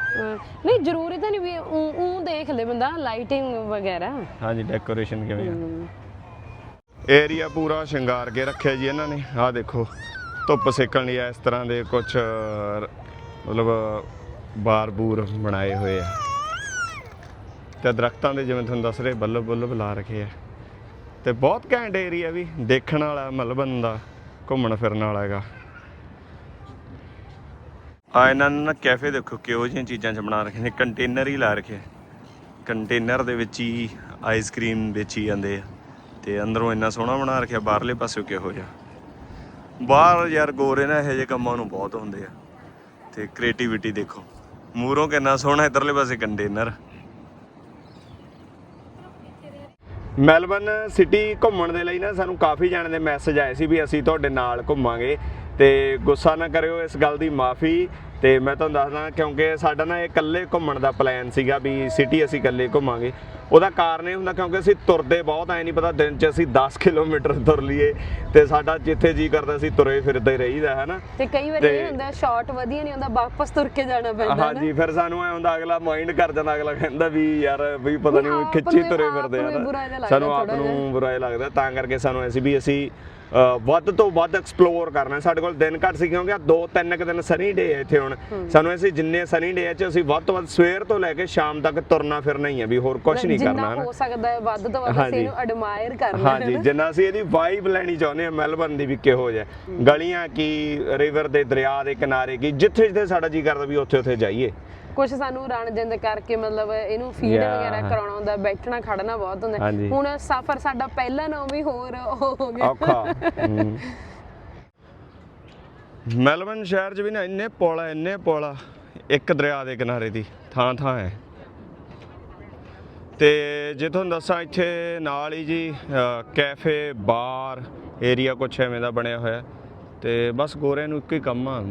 ਨਹੀਂ ਜ਼ਰੂਰੀ ਤਾਂ ਨਹੀਂ ਵੀ ਉਹ ਦੇਖ ਲੈ ਬੰਦਾ ਲਾਈਟਿੰਗ ਵਗੈਰਾ। ਹਾਂਜੀ ਡੈਕੋਰੇਸ਼ਨ ਕਿਵੇਂ ਆ। ਏਰੀਆ ਪੂਰਾ ਸ਼ਿੰਗਾਰ ਕੇ ਰੱਖਿਆ ਜੀ ਇਹਨਾਂ ਨੇ। ਆਹ ਦੇਖੋ, ਧੁੱਪ ਸੇਕਣ ਲਈ ਇਸ ਤਰ੍ਹਾਂ ਦੇ ਕੁਝ ਮਤਲਬ, ਬਾਰ ਬੂਰ ਬਣਾਏ ਹੋਏ ਆ। ਤੇ ਦਰਖਤਾਂ ਦੇ ਜਿਵੇਂ ਤੁਹਾਨੂੰ ਦੱਸ ਰਹੇ, ਬੱਲਬ ਬੱਲਬ ਲਾ ਰੱਖੇ ਆ। ਤੇ ਬਹੁਤ ਘੈਂਟ ਏਰੀਆ ਵੀ, ਦੇਖਣ ਵਾਲਾ ਮਲਬਨ ਦਾ, ਘੁੰਮਣ ਫਿਰਨ ਵਾਲਾ ਹੈਗਾ। ਆ ਇਹਨਾਂ ਨੇ ਨਾ ਕੈਫੇ ਦੇਖੋ, ਕਿਹੋ ਜਿਹੀਆਂ ਚੀਜ਼ਾਂ ਚ ਬਣਾ ਰੱਖੇ ਨੇ। ਕੰਟੇਨਰ ਹੀ ਲਾ ਰੱਖੇ। ਕੰਟੇਨਰ ਦੇ ਵਿੱਚ ਹੀ ਆਈਸਕ੍ਰੀਮ ਵੇਚੀ ਜਾਂਦੇ ਆ। ਤੇ ਅੰਦਰੋਂ ਇੰਨਾ ਸੋਹਣਾ ਬਣਾ ਰੱਖਿਆ, ਬਾਹਰਲੇ ਪਾਸਿਓਂ ਕਿਹੋ ਜਿਹਾ? ਬਾਹਰ ਯਾਰ ਗੋਰੇ ਨਾ ਇਹੋ ਜਿਹੇ ਕੰਮਾਂ ਨੂੰ ਬਹੁਤ ਹੁੰਦੇ ਆ। ਤੇ ਕ੍ਰੀਏਟੀਵਿਟੀ ਦੇਖੋ ਮੂਰੋਂ ਕਿੰਨਾ ਸੋਹਣਾ ਇਧਰਲੇ ਪਾਸੇ ਕੰਟੇਨਰ ਮੈਲਬਨ ਸਿਟੀ ਘੁੰਮਣ ਦੇ ਲਈ ਨਾ ਸਾਨੂੰ ਕਾਫੀ ਜਾਣੇ ਦੇ ਮੈਸੇਜ ਆਏ ਸੀ ਵੀ ਅਸੀਂ ਤੁਹਾਡੇ ਨਾਲ ਘੁੰਮਾਂਗੇ। ਤੇ ਗੁੱਸਾ ਨਾ ਕਰਿਓ ਇਸ ਗੱਲ ਦੀ ਮਾਫੀ। ਤੇ ਮੈਂ ਤੁਹਾਨੂੰ ਦੱਸਦਾ ਕਿਉਂਕਿ ਸਾਡਾ ਨਾ ਇਹ ਇਕੱਲੇ ਘੁੰਮਣ ਦਾ ਪਲਾਨ ਸੀਗਾ ਵੀ ਸਿਟੀ ਅਸੀਂ ਇਕੱਲੇ ਘੁੰਮਾਂਗੇ। ਉਹਦਾ ਕਾਰਨ ਇਹ ਹੁੰਦਾ ਕਿਉਂਕਿ ਅਸੀਂ ਤੁਰਦੇ ਬਹੁਤ ਐ ਨਹੀਂ ਪਤਾ ਦਿਨ 'ਚ ਅਸੀਂ 10 ਕਿਲੋਮੀਟਰ ਤੁਰ ਲਈਏ ਤੇ ਸਾਡਾ ਜਿੱਥੇ ਜੀ ਕਰਦਾ ਅਸੀਂ ਤੁਰੇ ਫਿਰਦੇ ਰਹੀਦਾ ਹੈ ਨਾ? ਤੇ ਕਈ ਵਾਰੀ ਇਹ ਹੁੰਦਾ ਸ਼ਾਰਟ ਵਧੀਆ ਨਹੀਂ ਹੁੰਦਾ ਵਾਪਸ ਤੁਰ ਕੇ ਜਾਣਾ ਪੈਂਦਾ ਨਾ। ਹਾਂਜੀ ਫਿਰ ਸਾਨੂੰ ਐ ਹੁੰਦਾ ਅਗਲਾ ਮਾਈਂਡ ਕਰ ਜਾਂਦਾ ਅਗਲਾ ਕਹਿੰਦਾ ਵੀ ਯਾਰ ਵੀ ਪਤਾ ਨਹੀਂ ਖਿੱਚੀ ਤੁਰੇ ਫਿਰਦੇ ਆ ਸਾਨੂੰ ਆਪ ਨੂੰ ਬੁਰਾ ਲੱਗਦਾ ਤਾਂ ਕਰਕੇ ਸਾਨੂੰ ਐਸੀ ਵੀ ਅਸੀਂ ਵੱਧ ਤੋਂ ਵੱਧ ਐਕਸਪਲੋਰ ਕਰਨਾ। ਸਾਡੇ ਕੋਲ ਦਿਨ ਘੱਟ ਸੀ ਕਿਉਂਕਿ ਆ ਦੋ ਤਿੰਨ ਕੁ ਦਿਨ ਸਨੀ ਡੇ ਹੈ ਇੱਥੇ ਹੁਣ। ਸਾਨੂੰ ਅਸੀਂ ਜਿੰਨੇ ਸਨੀ ਡੇ ਚ ਅਸੀਂ ਵੱਧ ਤੋਂ ਵੱਧ ਸਵੇਰ ਤੋਂ ਲੈ ਕੇ ਸ਼ਾਮ ਤੱਕ ਤੁਰਨਾ ਫਿਰਨਾ ਹੀ ਹੈ ਵੀ ਹੋਰ ਕੁਝ ਨਹੀਂ ਕਰਨਾ ਜਿੰਨਾ ਹੋ ਸਕਦਾ ਹੈ ਵੱਧ ਤੋਂ ਵੱਧ ਅਸੀਂ। ਇਹਨੂੰ ਐਡਮਾਇਰ ਕਰਨਾ ਹਾਂਜੀ ਜਿੰਨਾ ਅਸੀਂ ਇਹਦੀ ਵਾਈਬ ਲੈਣੀ ਚਾਹੁੰਦੇ ਹਾਂ ਮੈਲਬਨ ਦੀ ਵੀ ਕਿਹੋ ਜਿਹਾ ਗਲੀਆਂ ਕੀ ਰਿਵਰ ਦੇ ਦਰਿਆ ਦੇ ਕਿਨਾਰੇ ਕੀ ਜਿੱਥੇ ਜਿੱਥੇ ਸਾਡਾ ਜੀ ਕਰਦਾ ਵੀ ਉੱਥੇ ਉੱਥੇ ਜਾਈਏ। ਕੁਝ ਸਾਨੂੰ ਰਣਜਿੰਦ ਕਰਕੇ ਮਤਲਬ ਇਹਨੂੰ ਫੀਡ. ਵਗੈਰਾ ਕਰਾਉਣਾ ਹੁੰਦਾ ਬੈਠਣਾ ਖੜਨਾ ਬਹੁਤ ਹੁੰਦਾ। ਹੁਣ ਸਫ਼ਰ ਸਾਡਾ ਪਹਿਲਾ ਨਾ ਵੀ ਹੋਰ ਹੋ ਗਿਆ ਔਖਾ। ਮੈਲਬਨ ਸ਼ਹਿਰ 'ਚ ਵੀ ਨਾ ਇੰਨੇ ਪੁਲ ਆ ਇੰਨੇ ਪੁਲ ਆ ਇੱਕ ਦਰਿਆ ਦੇ ਕਿਨਾਰੇ ਦੀ ਥਾਂ ਥਾਂ ਹੈ ਤੇ ਜੇ ਤੁਹਾਨੂੰ ਦੱਸਾਂ ਇੱਥੇ ਨਾਲ ਹੀ ਜੀ ਕੈਫੇ ਬਾਰ ਏਰੀਆ ਕੁਛ ਐਵੇਂ ਦਾ ਬਣਿਆ ਹੋਇਆ ਤੇ ਬਸ ਗੋਰਿਆਂ ਨੂੰ ਇੱਕੋ ਹੀ ਕੰਮ ਆ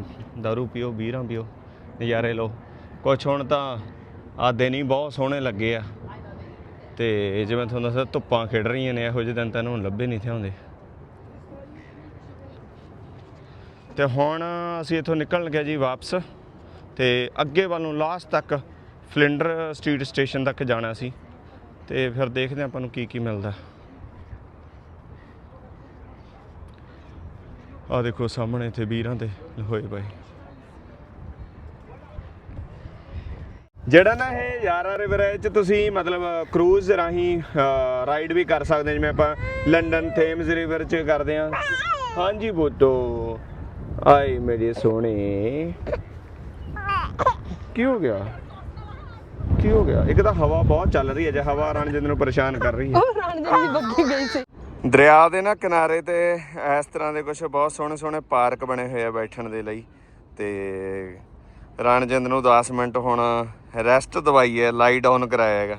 ਦਾਰੂ ਪੀਓ ਬੀਰਾਂ ਪੀਓ ਨਜ਼ਾਰੇ ਲਓ ਕੁਛ ਹੁਣ ਤਾਂ ਆ ਦਿਨ ਹੀ ਬਹੁਤ ਸੋਹਣੇ ਲੱਗੇ ਆ। ਤੇ ਜਿਵੇਂ ਤੁਹਾਨੂੰ ਦੱਸਿਆ, ਧੁੱਪਾਂ ਖਿੜ ਰਹੀਆਂ ਨੇ, ਇਹੋ ਜਿਹੇ ਦਿਨ ਤਾਂ ਇਹਨੂੰ ਲੱਭੇ ਨਹੀਂ ਥੇ ਹੁੰਦੇ ਤੇ ਹੁਣ ਅਸੀਂ ਇੱਥੋਂ ਨਿਕਲਣ ਲੱਗੇ ਜੀ ਵਾਪਸ, ਤੇ ਅੱਗੇ ਵੱਲ ਨੂੰ ਲਾਸਟ ਤੱਕ ਫਲਿੰਡਰ ਸਟਰੀਟ ਸਟੇਸ਼ਨ ਤੱਕ ਜਾਣਾ ਸੀ। ਤੇ ਫਿਰ ਦੇਖਦੇ ਹਾਂ ਆਪਾਂ ਨੂੰ ਕੀ ਕੀ ਮਿਲਦਾ। ਆ ਦੇਖੋ ਸਾਹਮਣੇ ਇੱਥੇ ਵੀਰਾਂ ਤੇ ਹੋਏ ਪਏ। ਜਿਹੜਾ ਨਾ ਇਹ ਯਾਰਾ ਰਿਵਰ ਹੈ ਚ ਤੁਸੀਂ ਮਤਲਬ ਕਰੂਜ਼ ਰਾਹੀਂ ਰਾਈਡ ਵੀ ਕਰ ਸਕਦੇ ਜਿਵੇਂ ਆਪਾਂ ਲੰਡਨ ਥੇਮਸ ਰਿਵਰ ਚ ਕਰਦੇ ਆ ਹਾਂਜੀ ਬੋਟੋ ਆਏ ਮੇਰੇ ਸੋਹਣੇ। ਕੀ ਹੋ ਗਿਆ? ਕੀ ਹੋ ਗਿਆ? ਇੱਕ ਤਾਂ ਹਵਾ ਬਹੁਤ ਚੱਲ ਰਹੀ ਹੈ ਜੇ ਹਵਾ ਰਣਜਿੰਦ ਨੂੰ ਪਰੇਸ਼ਾਨ ਕਰ ਰਹੀ ਹੈ। ਉਹ ਰਣਜਿੰਦ ਦੀ ਬੱਗੀ ਗਈ ਸੀ। ਦਰਿਆ ਦੇ ਨਾ ਕਿਨਾਰੇ ਤੇ ਇਸ ਤਰ੍ਹਾਂ ਦੇ ਕੁਝ ਬਹੁਤ ਸੋਹਣੇ ਸੋਹਣੇ ਪਾਰਕ ਬਣੇ ਹੋਏ ਆ ਬੈਠਣ ਦੇ ਲਈ। ਤੇ ਰਣਜਿੰਦ ਨੂੰ 10 ਮਿੰਟ ਹੁਣ ਰੈਸਟ ਦਵਾਈ ਹੈ ਲਾਈ ਡਾਊਨ ਕਰਾਇਆ ਹੈਗਾ।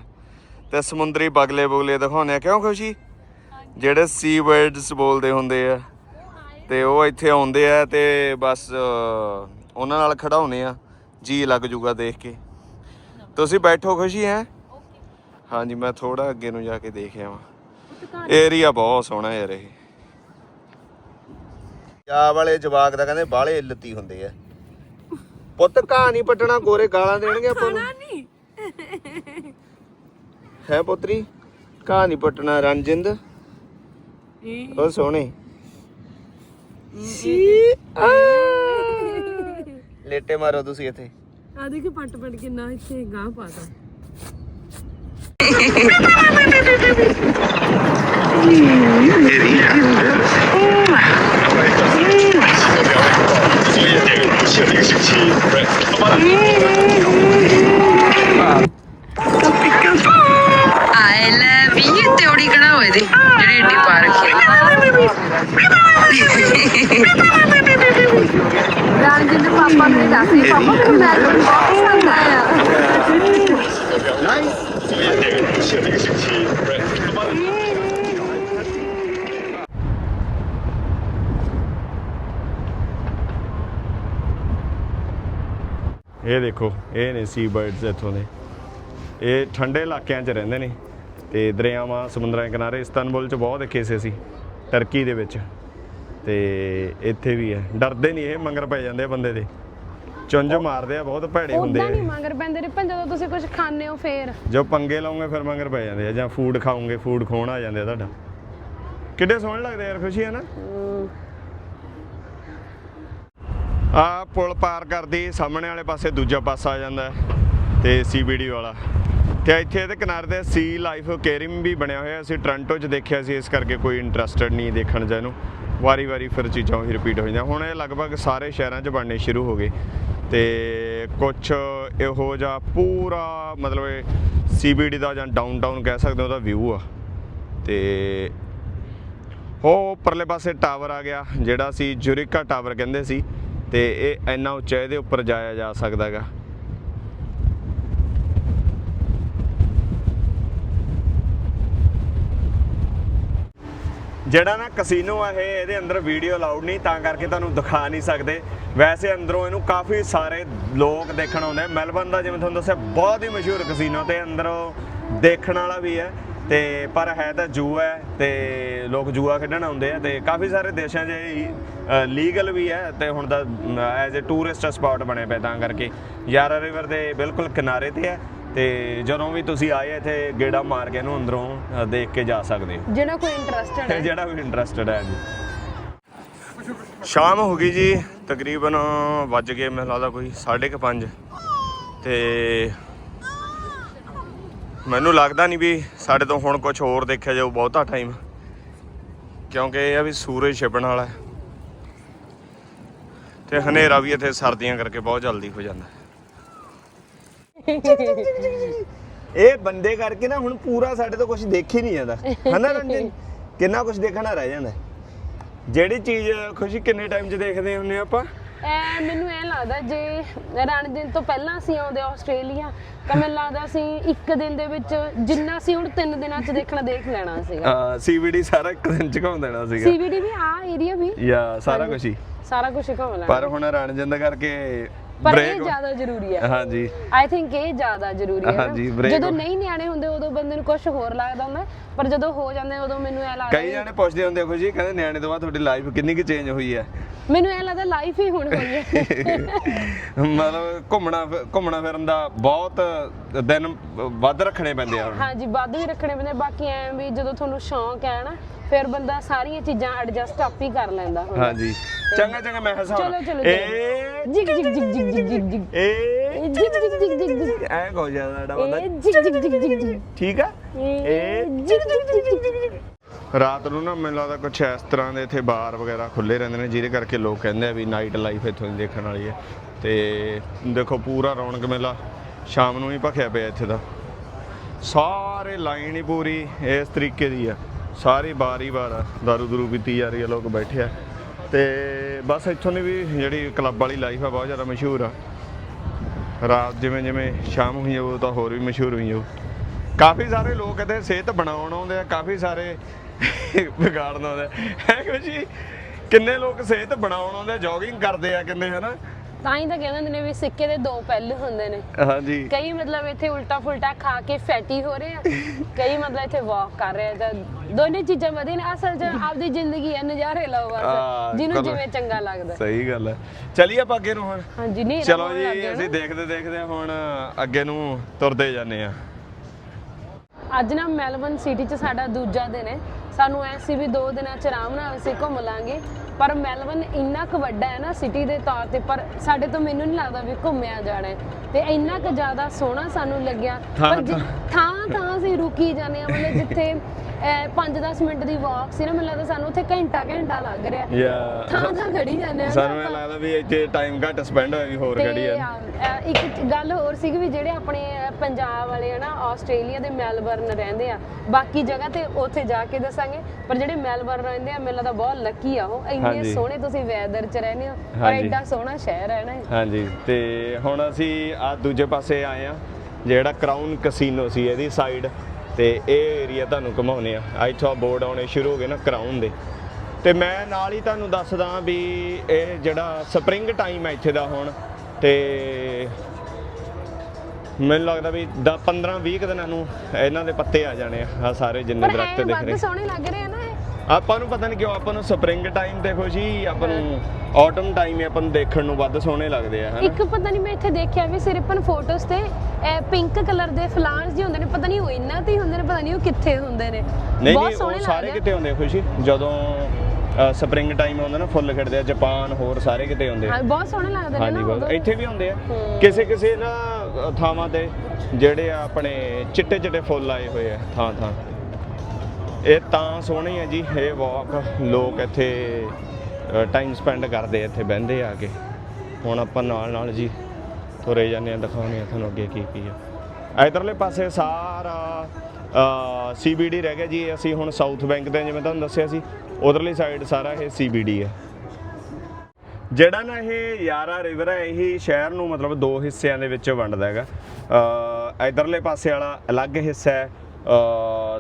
ਤੇ ਸਮੁੰਦਰੀ ਬਗਲੇ ਬੁਗਲੇ ਦਿਖਾਉਂਦੇ ਆ ਕਿਉਂ ਖੁਸ਼ੀ? ਜਿਹੜੇ ਸੀ ਬਰਡਸ ਬੋਲਦੇ ਹੁੰਦੇ ਆ ਤੇ ਉਹ ਇੱਥੇ ਆਉਂਦੇ ਆ ਤੇ ਬਸ ਉਹਨਾਂ ਨਾਲ ਖੜਾਉਨੇ ਆ ਜੀ ਲੱਗ ਜੂਗਾ ਦੇਖ ਕੇ। ਤੁਸੀਂ ਬੈਠੋ ਖੁਸ਼ੀ ਹੈ? ਹਾਂਜੀ ਮੈਂ ਥੋੜਾ ਅੱਗੇ ਨੂੰ ਜਾ ਕੇ ਦੇਖ ਆਵਾਂ। ਏਰੀਆ ਬਹੁਤ ਸੋਹਣਾ ਯਾਰ ਇਹ। ਆ ਵਾਲੇ ਜਵਾਕ ਦਾ ਕਹਿੰਦੇ ਬਾਲੇ ਲੱਤੀ ਹੁੰਦੇ ਆ। ਪੁੱਤ ਕਹਾਣੀ ਪਟਣਾ ਗੋਰੇ ਗਾਲਾਂ ਦੇਣਗੇ ਆਪਾਂ ਨੂੰ। ਨਹੀਂ। ਹੈ ਪੁੱਤਰੀ ਕਹਾਣੀ ਪਟਣਾ ਰਣਜਿੰਦ। ਉਹ ਸੋਹਣੇ। ਆ। ਲੇਟੇ ਮਾਰੋ ਤੁਸੀਂ ਇੱਥੇ। ਆ ਦੇਖੋ ਪੱਟ ਪੱਟ ਕਿੰਨਾ ਇੱਥੇ ਗਾਂ ਪਾਤਾ ਆਈ ਲਵ ਯੂ ਤੇ ਉੜੀ ਕਣਾ ਹੋਏ ਦੇ ਜਿਹੜੇ ਏਡੀ ਪਾ ਰੱਖੀ ਰਣਜਿੰਦ ਦੇ ਪਾਪਾ ਨੂੰ ਇਹ ਦੱਸਦੇ ਪਾਪਾ ਮੈਨੂੰ ਮੈਲਬਨ ਬਹੁਤ ਪਸੰਦ ਆਇਆ ਇਹ ਦੇਖੋ ਇਹ ਨੇ ਸੀ ਬਰਡਸ ਇੱਥੋਂ ਦੇ। ਇਹ ਠੰਡੇ ਇਲਾਕਿਆਂ 'ਚ ਰਹਿੰਦੇ ਨੇ ਤੇ ਦਰਿਆਵਾਂ ਸਮੁੰਦਰਾਂ ਦੇ ਕਿਨਾਰੇ ਇਸਤਾਨਬੁਲ 'ਚ ਬਹੁਤ ਦੇਖੇ ਸੀ ਅਸੀਂ ਟਰਕੀ ਦੇ ਵਿੱਚ। ਤੇ ਇੱਥੇ ਵੀ ਹੈ। ਡਰਦੇ ਨਹੀਂ ਇਹ ਮੰਗਰ ਪੈ ਜਾਂਦੇ ਆ ਬੰਦੇ ਦੇ। ਚੁੰਝ ਮਾਰਦੇ ਆ ਬਹੁਤ ਭੈੜੇ ਹੁੰਦੇ ਉਦਾਂ ਨਹੀਂ ਆ ਮੰਗਰ ਪੈਂਦੇ ਨੇ ਜਦੋਂ ਤੁਸੀਂ ਕੁਝ ਖਾਣੇ ਹੋ ਫੇਰ। ਜੋ ਪੰਗੇ ਲਾਉਂਗੇ ਫਿਰ ਮੰਗਰ ਪੈ ਜਾਂਦੇ ਆ ਜਾਂ ਫੂਡ ਖਾਓਗੇ ਫੂਡ ਖੋਣ ਆ ਜਾਂਦੇ ਆ ਤੁਹਾਡਾ। ਕਿੱਡੇ ਸੋਹਣੇ ਲੱਗਦੇ ਯਾਰ ਖੁਸ਼ੀ ਹੈ ਨਾ? ਆ ਪੁਲ ਪਾਰ ਕਰਦੀ, ਸਾਹਮਣੇ ਵਾਲੇ ਪਾਸੇ ਦੂਜਾ ਪਾਸਾ ਆ ਜਾਂਦਾ ਹੈ, ਤੇ ਸੀਬੀਡੀ ਵਾਲਾ। ਤੇ ਇੱਥੇ ਇਹਦੇ ਕਿਨਾਰੇ ਤੇ ਸੀ ਲਾਈਫ ਕੇਰਿਮ ਵੀ ਬਣਿਆ ਹੋਇਆ, ਅਸੀਂ ਟ੍ਰਾਂਟੋ 'ਚ ਦੇਖਿਆ ਸੀ, ਇਸ ਕਰਕੇ ਕੋਈ ਇੰਟਰਸਟਡ ਨਹੀਂ ਦੇਖਣ ਜਾਂ ਇਹਨੂੰ। ਵਾਰੀ-ਵਾਰੀ ਫਿਰ ਚੀਜ਼ਾਂ ਉਹੀ ਰਿਪੀਟ ਹੋ ਜਾਂਦੀਆਂ। ਹੁਣ ਇਹ ਲਗਭਗ ਸਾਰੇ ਸ਼ਹਿਰਾਂ 'ਚ ਬਣਨੇ ਸ਼ੁਰੂ ਹੋ ਗਏ। ਤੇ ਕੁਝ ਇਹੋ ਜਿਹਾ ਪੂਰਾ ਮਤਲਬ ਸੀਬੀਡੀ ਦਾ ਜਾਂ ਡਾਊਨਟਾਊਨ ਕਹਿ ਸਕਦੇ ਹੋ, ਉਹਦਾ ਵਿਊ ਆ। ਤੇ ਉਹ ਉੱਪਰਲੇ ਪਾਸੇ ਟਾਵਰ ਆ ਗਿਆ, ਜਿਹੜਾ ਸੀ ਜੁਰਿਕਾ ਟਾਵਰ ਕਹਿੰਦੇ ਸੀ। ਤੇ ਇਹ ਇੰਨਾ ਉੱਚਾ ਇਹਦੇ ਉੱਪਰ ਜਾਇਆ ਜਾ ਸਕਦਾ ਹੈਗਾ ਜਿਹੜਾ ਨਾ ਕਸੀਨੋ ਆ, ਇਹ ਇਹਦੇ ਅੰਦਰ ਵੀਡੀਓ ਅਲਾਉਡ ਨਹੀਂ, ਤਾਂ ਕਰਕੇ ਤੁਹਾਨੂੰ ਦਿਖਾ ਨਹੀਂ ਸਕਦੇ। ਵੈਸੇ ਅੰਦਰੋਂ ਇਹਨੂੰ ਕਾਫੀ ਸਾਰੇ ਲੋਕ ਦੇਖਣ ਆਉਂਦੇ ਆ। ਮੈਲਬਨ ਦਾ ਜਿਵੇਂ ਤੁਹਾਨੂੰ ਦੱਸਿਆ, ਬਹੁਤ ਹੀ ਮਸ਼ਹੂਰ ਕਸੀਨੋ ਤੇ ਅੰਦਰੋਂ ਦੇਖਣ ਵਾਲਾ ਵੀ ਹੈ। ਤੇ ਪਰ ਹੈ ਤਾਂ ਜੂਆ ਹੈ ਤੇ ਲੋਕ ਜੂਆ ਖੇਡਣ ਆਉਂਦੇ ਆ ਤੇ ਕਾਫੀ ਸਾਰੇ ਦੇਸ਼ਾਂ 'ਚ ਲੀਗਲ ਵੀ ਹੈ ਤੇ ਹੁਣ ਤਾਂ ਐਜ਼ ਅ ਟੂਰਿਸਟ ਸਪੌਟ ਬਣੇ ਪਏ ਤਾਂ ਕਰਕੇ। ਯਾਰਾ ਰਿਵਰ ਦੇ ਬਿਲਕੁਲ ਕਿਨਾਰੇ ਤੇ ਹੈ ਤੇ ਜਦੋਂ ਵੀ ਤੁਸੀਂ ਆਏ ਇੱਥੇ ਗੇੜਾ ਮਾਰ ਕੇ ਇਹਨੂੰ ਅੰਦਰੋਂ ਦੇਖ ਕੇ ਜਾ ਸਕਦੇ ਹੋ। ਜਿਹੜਾ ਕੋਈ ਇੰਟਰਸਟਡ ਹੈ। ਜਿਹੜਾ ਵੀ ਇੰਟਰਸਟਡ ਹੈ ਜੀ। ਸ਼ਾਮ ਹੋ ਗਈ ਜੀ ਤਕਰੀਬਨ ਵੱਜ ਗਏ ਮੈਨੂੰ ਲੱਗਦਾ ਕੋਈ 5:30 ਤੇ ਮੈਨੂੰ ਲੱਗਦਾ ਨਹੀਂ ਵੀ ਸਾਡੇ ਤੋਂ ਹੁਣ ਕੁਝ ਹੋਰ ਦੇਖਿਆ ਜਾਊ, ਬਹੁਤਾ ਟਾਈਮ ਕਿਉਂਕਿ ਇਹ ਆ ਵੀ ਸੂਰਜ ਛਿਪਣ ਵਾਲਾ ਹੈ। ਤੇ ਹਨੇਰਾ ਵੀ ਇੱਥੇ ਸਰਦੀਆਂ ਕਰਕੇ ਬਹੁਤ ਜਲਦੀ ਹੋ ਜਾਂਦਾ ਇਹ ਬੰਦੇ ਕਰਕੇ ਨਾ ਹੁਣ ਪੂਰਾ ਸਾਡੇ ਤੋਂ ਕੁਝ ਦੇਖ ਹੀ ਨਹੀਂ ਜਾਂਦਾ। ਹਨਾ ਰੰਜਨ? ਕਿੰਨਾ ਕੁਝ ਦੇਖਣਾ ਰਹਿ ਜਾਂਦਾ ਜਿਹੜੀ ਚੀਜ਼ ਖੁਸ਼ੀ ਕਿੰਨੇ ਟਾਈਮ 'ਚ ਦੇਖਦੇ ਹੁੰਨੇ ਆਪਾਂ? ਐ ਮੈਨੂੰ ਐ ਲੱਗਦਾ ਜੇ ਰਣ ਦਿਨ ਤੋਂ ਪਹਿਲਾਂ ਅਸੀਂ ਆਉਂਦੇ ਆਸਟ੍ਰੇਲੀਆ ਤਾਂ ਮੈਨੂੰ ਲੱਗਦਾ ਅਸੀਂ ਇੱਕ ਦਿਨ ਦੇ ਵਿੱਚ ਜਿੰਨਾ ਅਸੀਂ ਹੁਣ ਤਿੰਨ ਦਿਨਾਂ 'ਚ ਦੇਖਣਾ ਦੇਖ ਲੈਣਾ ਸੀਗਾ। ਸੀਵੀਡੀ ਸਾਰਾ ਇੱਕ ਦਿਨ 'ਚ ਘੁੰਮ ਦੇਣਾ ਸੀਗਾ। ਸੀਬੀਡੀ ਵੀ ਆ ਏਰੀਆ ਵੀ। ਯਾ ਸਾਰਾ ਕੁਝ ਹੀ। ਸਾਰਾ ਕੁਝ ਘੁੰਮ ਲੈਣਾ। ਪਰ ਹੁਣ ਰਣਜਨ ਦਾ ਕਰਕੇ ਪਰ ਇਹ break- ਜ਼ਿਆਦਾ ਜ਼ਰੂਰੀ ਹੈ। ਹਾਂਜੀ। ਆਈ ਥਿੰਕ ਇਹ ਜ਼ਿਆਦਾ ਜ਼ਰੂਰੀ ਹੈ ਹਾਂਜੀ, ਨਾ। break ਜਦੋਂ ਹੋ- ਨਹੀਂ ਨਿਆਣੇ ਹੁੰਦੇ ਉਦੋਂ ਬੰਦੇ ਨੂੰ ਕੁਝ ਹੋਰ ਲੱਗਦਾ ਹੁੰਦਾ। ਪਰ ਜਦੋਂ ਹੋ ਜਾਂਦੇ ਉਦੋਂ ਮੈਨੂੰ ਐ ਲੱਗਦਾ ਕਈ ਜਾਣੇ ਪੁੱਛਦੇ ਹੁੰਦੇ ਖੁਸ਼ੀ ਕਹਿੰਦੇ ਨਿਆਣੇ ਤੋਂ ਬਾਅਦ ਤੁਹਾਡੀ ਲਾਈਫ ਕਿੰਨੀ ਕੁ ਚੇਂਜ ਹੋਈ ਹੈ? ਮੈਨੂੰ ਐ ਲੱਗਦਾ ਲਾਈਫ ਹੀ ਹੁਣ ਹੋਈ ਹੈ। ਮਤਲਬ ਘੁੰਮਣਾ ਫਿਰ- ਘੁੰਮਣਾ ਫਿਰਨ ਦਾ ਬਹੁਤ ਦਿਨ ਵੱਧ ਰੱਖਣੇ ਪੈਂਦੇ ਆ ਹੁਣ। ਹਾਂਜੀ ਵੱਧ ਵੀ ਰੱਖਣੇ ਪੈਂਦੇ ਬਾਕੀ ਐ ਵੀ ਜਦੋਂ ਤੁਹਾਨੂੰ ਸ਼ੌਂਕ ਹੈ ਨਾ ਫਿਰ ਬੰਦਾ ਸਾਰੀਆਂ ਚੀਜ਼ਾਂ ਐਡਜਸਟ ਆਪ ਹੀ ਕਰ ਲੈਂਦਾ ਹੁੰਦਾ ਹਾਂਜੀ ਚੰਗਾ ਚੰਗਾ ਮੈਂ ਹਸਾਉਣਾ ਚਲੋ, ਚਲੋ, ਏ ਜਿਗ ਜਿਗ ਜਿਗ ਜਿਗ ਜਿਗ ਜਿਗ ਜਿਗ ਏ ਇਹ ਜਿਗ ਜਿਗ ਜਿਗ ਜਿਗ ਜਿਗ ਐ ਕੋ ਜ਼ਿਆਦਾ ਡਾ ਬੰਦਾ ਇਹ ਜਿਗ ਜਿਗ ਜਿਗ ਜਿਗ ਜਿਗ ਠੀਕ ਆ ਇਹ ਜਿਗ ਜਿਗ ਜਿਗ ਜਿਗ ਜਿਗ ਰਾਤ ਨੂੰ ਨਾ ਮੈਨੂੰ ਲੱਗਦਾ ਕੁਛ ਇਸ ਤਰ੍ਹਾਂ ਦੇ ਇੱਥੇ ਬਾਰ ਵਗੈਰਾ ਖੁੱਲੇ ਰਹਿੰਦੇ ਨੇ ਜਿਹਦੇ ਕਰਕੇ ਲੋਕ ਕਹਿੰਦੇ ਆ ਵੀ ਨਾਈਟ ਲਾਈਫ ਇੱਥੋਂ ਦੀ ਦੇਖਣ ਵਾਲੀ ਹੈ ਤੇ ਦੇਖੋ ਪੂਰਾ ਰੌਣਕ ਮੇਲਾ ਸ਼ਾਮ ਨੂੰ ਹੀ ਭਖਿਆ ਪਿਆ ਇੱਥੇ ਦਾ ਸਾਰੇ ਲਾਈਨ ਹੀ ਪੂਰੀ ਇਸ ਤਰੀਕੇ ਦੀ ਆ ਸਾਰੀ ਬਾਰੀ ਬਾਰ ਦਾਰੂ ਦਰੂ ਪੀਤੀ ਜਾ ਰਹੀ ਆ ਲੋਕ ਬੈਠੇ ਆ। ਤੇ ਬਸ ਇੱਥੋਂ ਦੀ ਵੀ ਜਿਹੜੀ ਕਲੱਬ ਵਾਲੀ ਲਾਈਫ ਆ, ਬਹੁਤ ਜ਼ਿਆਦਾ ਮਸ਼ਹੂਰ ਆ। ਰਾਤ ਜਿਵੇਂ ਜਿਵੇਂ ਸ਼ਾਮ ਹੋਈ ਜਾਊ, ਤਾਂ ਹੋਰ ਵੀ ਮਸ਼ਹੂਰ ਹੋਈ ਜਾਊ। ਕਾਫੀ ਸਾਰੇ ਲੋਕ ਇਹਦੇ ਸਿਹਤ ਬਣਾਉਣ ਆਉਂਦੇ ਆ, ਕਾਫੀ ਸਾਰੇ ਵਿਗਾੜਨ ਆਉਂਦੇ ਆ। ਹੈ ਜੀ? ਕਿੰਨੇ ਲੋਕ ਸਿਹਤ ਬਣਾਉਣ ਆਉਂਦੇ ਆ ਜੋਗਿੰਗ ਕਰਦੇ ਆ ਕਿੰਨੇ ਹਨਾ? ਤਾਂ ਹੀ ਤਾਂ ਕਹਿੰਦੇ ਹੁੰਦੇ ਨੇ ਵੀ ਸਿੱਕੇ ਦੇ ਦੋ ਪਹਿਲੂ ਹੁੰਦੇ ਨੇ। ਹਾਂਜੀ। ਕਈ ਮਤਲਬ ਇੱਥੇ ਉਲਟਾ ਫੁਲਟਾ ਖਾ ਕੇ ਫੈਟੀ ਹੋ ਰਹੇ ਆ। ਕਈ ਮਤਲਬ ਇੱਥੇ ਵਾਕ ਕਰ ਰਹੇ ਆ ਤਾਂ ਦੋਨੇ ਚੀਜ਼ਾਂ ਵਧੀਆ ਨੇ। ਅਸਲ 'ਚ ਆਪਦੀ ਜ਼ਿੰਦਗੀ ਹੈ ਨਜ਼ਾਰੇ ਲਓ ਬਸ। ਜਿਹਨੂੰ। ਜਿਵੇਂ ਚੰਗਾ ਲੱਗਦਾ। ਸਹੀ ਗੱਲ ਹੈ ਚਲੀਏ ਆਪਾਂ ਅੱਗੇ ਨੂੰ ਹੁਣ। ਹਾਂਜੀ ਨਹੀਂ ਚਲੋ ਜੀ ਅਸੀਂ ਦੇਖਦੇ ਦੇਖਦੇ ਹੁਣ ਅੱਗੇ ਨੂੰ ਤੁਰਦੇ ਜਾਂਦੇ ਆ ਅੱਜ ਨਾ ਮੈਲਬਨ ਸਿਟੀ 'ਚ ਸਾਡਾ ਦੂਜਾ ਦਿਨ ਹੈ ਸਾਨੂੰ ਐ ਸੀ ਵੀ ਦੋ ਦਿਨਾਂ 'ਚ ਆਰਾਮ ਨਾਲ ਅਸੀਂ ਘੁੰਮ ਲਾਂਗੇ। ਪਰ ਮੈਲਬਨ ਇੰਨਾ ਕੁ ਵੱਡਾ ਹੈ ਨਾ ਸਿਟੀ ਦੇ ਤੌਰ ਤੇ ਪਰ ਸਾਡੇ ਤੋਂ ਮੈਨੂੰ ਨਹੀਂ ਲੱਗਦਾ ਵੀ ਘੁੰਮਿਆ ਜਾਣਾ ਹੈ। ਤੇ ਇੰਨਾ ਕੁ ਜ਼ਿਆਦਾ ਸੋਹਣਾ ਸਾਨੂੰ ਲੱਗਿਆ। ਪਰ ਥਾਂ ਥਾਂ ਅਸੀਂ ਰੁਕੀ ਜਾਂਦੇ ਆ ਮਤਲਬ ਜਿੱਥੇ 5-10 ਮਿੰਟ ਦੀ ਵਾਕ ਸੀ ਨਾ ਮੈਨੂੰ ਲੱਗਦਾ ਸਾਨੂੰ ਉੱਥੇ ਘੰਟਾ ਘੰਟਾ ਲੱਗ ਰਿਹਾ ਯਾ ਥਾਂ ਥਾਂ ਖੜੀ ਜਾਂਦੇ ਆ ਸਾਨੂੰ ਇਹ। ਲੱਗਦਾ ਵੀ ਇੱਥੇ ਟਾਈਮ ਘੱਟ ਸਪੈਂਡ ਹੋਇਆ ਵੀ ਹੋਰ ਖੜੀ ਆ ਇੱਕ ਗੱਲ ਹੋਰ ਸੀ ਵੀ ਜਿਹੜੇ ਆਪਣੇ ਪੰਜਾਬ ਵਾਲੇ ਆ ਨਾ ਆਸਟ੍ਰੇਲੀਆ ਦੇ ਮੈਲਬਰਨ ਰਹਿੰਦੇ ਆ ਬਾਕੀ ਜਗ੍ਹਾ ਤੇ ਉੱਥੇ ਜਾ ਕੇ ਦੱਸਾਂਗੇ ਪਰ ਜਿਹੜੇ ਮੈਲਬਰਨ ਰਹਿੰਦੇ ਆ ਮੈਨੂੰ ਲੱਗਦਾ ਬਹੁਤ ਲੱਕੀ ਆ ਉਹ ਇੰਨੇ। ਸੋਹਣੇ ਤੁਸੀਂ ਵੈਦਰ 'ਚ ਰਹਿੰਦੇ ਹੋ ਪਰ। ਐਡਾ ਸੋਹਣਾ ਸ਼ਹਿਰ ਹੈ ਨਾ। ਹਾਂਜੀ ਤੇ ਹੁਣ ਅਸੀਂ ਆ ਦੂਜੇ ਪਾਸੇ ਆਏ ਆ ਜਿਹੜਾ ਕਰਾਊਨ ਕਸੀਨੋ ਸੀ ਇਹਦੀ ਸਾਈਡ ਤੇ ਇਹ ਏਰੀਆ ਤੁਹਾਨੂੰ ਘੁਮਾਉਨੇ ਆ। ਇੱਥੋਂ ਬੋਰਡ ਆਉਣੇ ਸ਼ੁਰੂ ਹੋ ਗਏ ਨਾ ਕਰਾਊਨ ਦੇ। ਤੇ ਮੈਂ ਨਾਲ ਹੀ ਤੁਹਾਨੂੰ ਦੱਸਦਾ ਵੀ ਇਹ ਜਿਹੜਾ ਸਪਰਿੰਗ ਟਾਈਮ ਹੈ ਇੱਥੇ ਦਾ ਹੁਣ ਤੇ ਮੈਨੂੰ ਲੱਗਦਾ ਵੀ 15 20 ਦਿਨਾਂ ਨੂੰ ਇਹਨਾਂ ਦੇ ਪੱਤੇ ਆ ਜਾਣੇ ਆ ਸਾਰੇ ਜਿੰਨੇ ਦਰਖਤ ਦਿਖ ਰਹੇ। ਸੋਹਣੇ ਲੱਗ ਰਹੇ ਆ ਨਾ ਆਪਾਂ ਨੂੰ ਪਤਾ ਨਹੀਂ ਕਿਉਂ ਆਪਾਂ ਨੂੰ ਸਪਰਿੰਗ ਟਾਈਮ ਦੇਖੋ ਜੀ ਆਪਾਂ ਨੂੰ ਆਟਮ ਟਾਈਮ ਹੀ ਆਪਾਂ ਨੂੰ ਦੇਖਣ ਨੂੰ ਵੱਧ ਸੋਹਣੇ ਲੱਗਦੇ ਆ ਹਨਾ? ਇੱਕ ਪਤਾ ਨਹੀਂ ਮੈਂ ਇੱਥੇ ਦੇਖਿਆ ਵੀ ਸਿਰਫਨ ਫੋਟੋਸ ਤੇ ਪਿੰਕ ਕਲਰ ਦੇ ਫਲਾਵਰਸ ਜਿਹੇ ਹੁੰਦੇ ਨੇ ਪਤਾ ਨਹੀਂ ਉਹ ਇਹਨਾਂ ਤੇ ਹੀ ਹੁੰਦੇ ਨੇ ਪਤਾ ਨਹੀਂ ਉਹ ਕਿੱਥੇ ਹੁੰਦੇ ਨੇ। ਨਹੀਂ ਬਹੁਤ ਨਹੀਂ ਉਹ ਸਾਰੇ ਲੱਗਦੇ। ਕਿਤੇ ਹੁੰਦੇ ਆ ਖੁਸ਼ੀ। ਜਦੋਂ ਸਪਰਿੰਗ ਟਾਈਮ ਆਉਂਦਾ ਨਾ ਫੁੱਲ ਖਿੜਦੇ ਆ ਜਾਪਾਨ ਹੋਰ ਸਾਰੇ ਕਿਤੇ ਹੁੰਦੇ ਆ। ਹਾਂ ਬਹੁਤ ਸੋਹਣੇ ਲੱਗਦੇ ਨੇ ਹਾਂਜੀ ਨਾ ਬਹੁਤ। ਉਦੋਂ। ਇੱਥੇ ਵੀ ਹੁੰਦੇ ਆ। ਕਿਸੇ ਕਿਸੇ ਨਾ ਅ, ਥਾਵਾਂ ਤੇ ਜਿਹੜੇ ਆ ਆਪਣੇ ਚਿੱਟੇ ਚਿੱਟੇ ਫੁੱਲ ਆਏ ਹੋਏ ਆ ਥਾਂ ਥਾਂ ਇਹ ਤਾਂ ਸੋਹਣੀ ਹੈ ਜੀ, ਇਹ ਵਾਕ ਲੋਕ ਇੱਥੇ ਟਾਈਮ ਸਪੈਂਡ ਕਰਦੇ ਇੱਥੇ, ਬਹਿੰਦੇ ਆ ਕੇ। ਹੁਣ ਆਪਾਂ ਨਾਲ ਨਾਲ ਜੀ ਤੁਰੇ ਜਾਂਦੇ ਆ ਦਿਖਾਉਂਦੇ ਆ ਤੁਹਾਨੂੰ ਅੱਗੇ ਕੀ ਕੀ ਆ ਇਧਰਲੇ ਪਾਸੇ ਸਾਰਾ ਸੀਬੀਡੀ ਰਹਿ ਗਿਆ ਜੀ ਅਸੀਂ ਹੁਣ ਸਾਊਥ ਬੈਂਕ ਤੇ ਜਿਵੇਂ ਤੁਹਾਨੂੰ ਦੱਸਿਆ ਸੀ, ਉਧਰਲੀ ਸਾਈਡ ਸਾਰਾ ਇਹ ਸੀਬੀਡੀ ਆ ਜਿਹੜਾ ਨਾ ਇਹ ਯਾਰਾ ਰਿਵਰ ਹੈ, ਇਹ ਸ਼ਹਿਰ ਨੂੰ ਮਤਲਬ ਦੋ ਹਿੱਸਿਆਂ ਦੇ ਵਿੱਚ ਵੰਡਦਾ ਹੈਗਾ। ਅ ਇਧਰਲੇ ਪਾਸੇ ਵਾਲਾ ਅਲੱਗ ਹਿੱਸਾ ਹੈ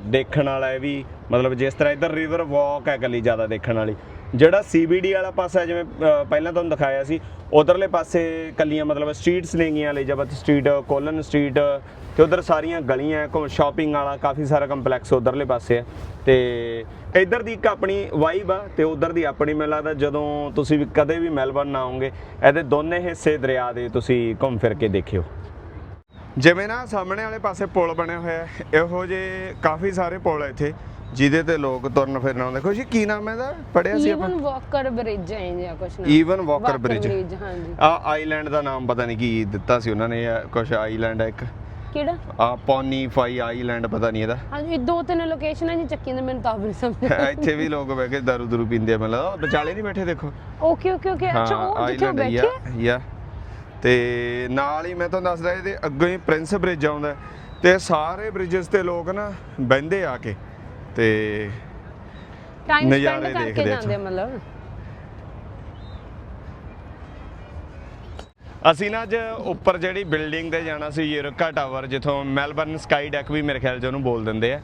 ਦੇਖਣ ਵਾਲਾ ਹੈ ਵੀ, ਮਤਲਬ ਜਿਸ ਤਰ੍ਹਾਂ ਇੱਧਰ ਰਿਵਰ ਵਾਕ ਹੈ ਕੱਲੀ ਜ਼ਿਆਦਾ ਦੇਖਣ ਵਾਲੀ। ਜਿਹੜਾ ਸੀਬੀਡੀ ਵਾਲਾ ਪਾਸਾ ਜਿਵੇਂ ਪਹਿਲਾਂ ਤੁਹਾਨੂੰ ਦਿਖਾਇਆ ਸੀ, ਉਧਰਲੇ ਪਾਸੇ ਕੱਲੀਆਂ, ਮਤਲਬ ਸਟਰੀਟਸ ਨੇਗੀਆਂ ਐਲਿਜ਼ਾਬeth ਸਟਰੀਟ ਕੋਲਨ ਸਟਰੀਟ ਤੇ ਉਧਰ ਸਾਰੀਆਂ ਗਲੀਆਂ ਕੋ ਸ਼ਾਪਿੰਗ ਵਾਲਾ, ਕਾਫੀ ਸਾਰਾ ਕੰਪਲੈਕਸ ਉਧਰਲੇ ਪਾਸੇ ਹੈ। ਤੇ ਇੱਧਰ ਦੀ ਇੱਕ ਆਪਣੀ ਵਾਈਬ ਆ, ਤੇ ਉਧਰ ਦੀ ਆਪਣੀ, ਮੈਨੂੰ ਲੱਗਦਾ ਜਦੋਂ ਤੁਸੀਂ ਵੀ ਕਦੇ ਵੀ ਮੈਲਬਰਨ ਆਉਂਗੇ ਇਹਦੇ ਦੋਨੇ ਹਿੱਸੇ ਦਰਿਆ ਦੇ ਤੁਸੀਂ ਘੁੰਮ ਫਿਰ ਕੇ ਦੇਖਿਓ। ਜਿਵੇਂ ਨਾ ਸਾਹਮਣੇ ਵਾਲੇ ਪਾਸੇ ਪੁਲ ਬਣੇ ਹੋਏ ਆ ਇਹੋ ਜੇ ਕਾਫੀ ਸਾਰੇ ਪੁਲ ਆ ਇੱਥੇ ਜਿਹਦੇ ਤੇ ਲੋਕ ਤੁਰਨ ਫਿਰਨ ਆਉਂਦੇ। ਖੁਸ਼ੀ ਕੀ ਨਾਮ ਹੈ ਇਹਦਾ? ਪੜਿਆ ਸੀ ਆਪਾਂ? ਈਵਨ ਵਾਕਰ ਬ੍ਰਿਜ ਹੈ ਜਾਂ ਕੁਛ ਨਾ। ਈਵਨ ਵਾਕਰ ਬ੍ਰਿਜ ਹਾਂਜੀ। ਆ ਆਈਲੈਂਡ ਦਾ ਨਾਮ ਪਤਾ ਨਹੀਂ ਕੀ ਦਿੱਤਾ ਸੀ ਉਹਨਾਂ ਨੇ ਕੁਝ ਆਈਲੈਂਡ ਹੈ ਇੱਕ। ਕਿਹੜਾ? ਆ ਪੌਨੀਫਾਈ ਆਈਲੈਂਡ ਪਤਾ ਨਹੀਂ ਇਹਦਾ। ਹਾਂਜੀ ਦੋ ਤਿੰਨ ਲੋਕੇਸ਼ਨ ਹੈ ਜੀ ਚੱਕੀਆਂ ਦੇ ਮੈਨੂੰ ਤਾਂ ਨਹੀਂ ਸਮਝ ਇੱਥੇ ਵੀ ਲੋਕ ਬਹਿ ਕੇ ਦਾਰੂ ਦਰੂ ਪੀਂਦੇ ਆ ਮਤਲਬ ਵਿਚਾਲੇ ਨਹੀਂ ਬੈਠੇ ਦੇਖੋ। ਓਕੇ ਓਕੇ ਓਕੇ ਅੱਛਾ ਉਹ ਜਿੱਥੇ ਬੈਠੇ? ਯਾ। ਤੇ ਨਾਲ ਹੀ ਮੈਂ ਤੁਹਾਨੂੰ ਦੱਸਦਾ ਇਹਦੇ ਅੱਗੇ ਹੀ ਪ੍ਰਿੰਸ ਬ੍ਰਿਜ ਆਉਂਦਾ ਤੇ ਸਾਰੇ ਬ੍ਰਿਜਸ ਤੇ ਲੋਕ ਨਾ ਬਹਿੰਦੇ ਆ ਕੇ ਤੇ ਟਾਈਮ ਨਜ਼ਾਰੇ ਦੇਖਦੇ ਜਾਂਦੇ ਮਤਲਬ। ਅਸੀਂ ਨਾ ਅੱਜ ਉੱਪਰ ਜਿਹੜੀ ਬਿਲਡਿੰਗ ਤੇ ਜਾਣਾ ਸੀ ਯੂਰਕਾ ਟਾਵਰ ਜਿੱਥੋਂ ਮੈਲਬਰਨ ਸਕਾਈ ਡੈਕ ਵੀ ਮੇਰੇ ਖਿਆਲ 'ਚ ਉਹਨੂੰ ਬੋਲ ਦਿੰਦੇ ਆ।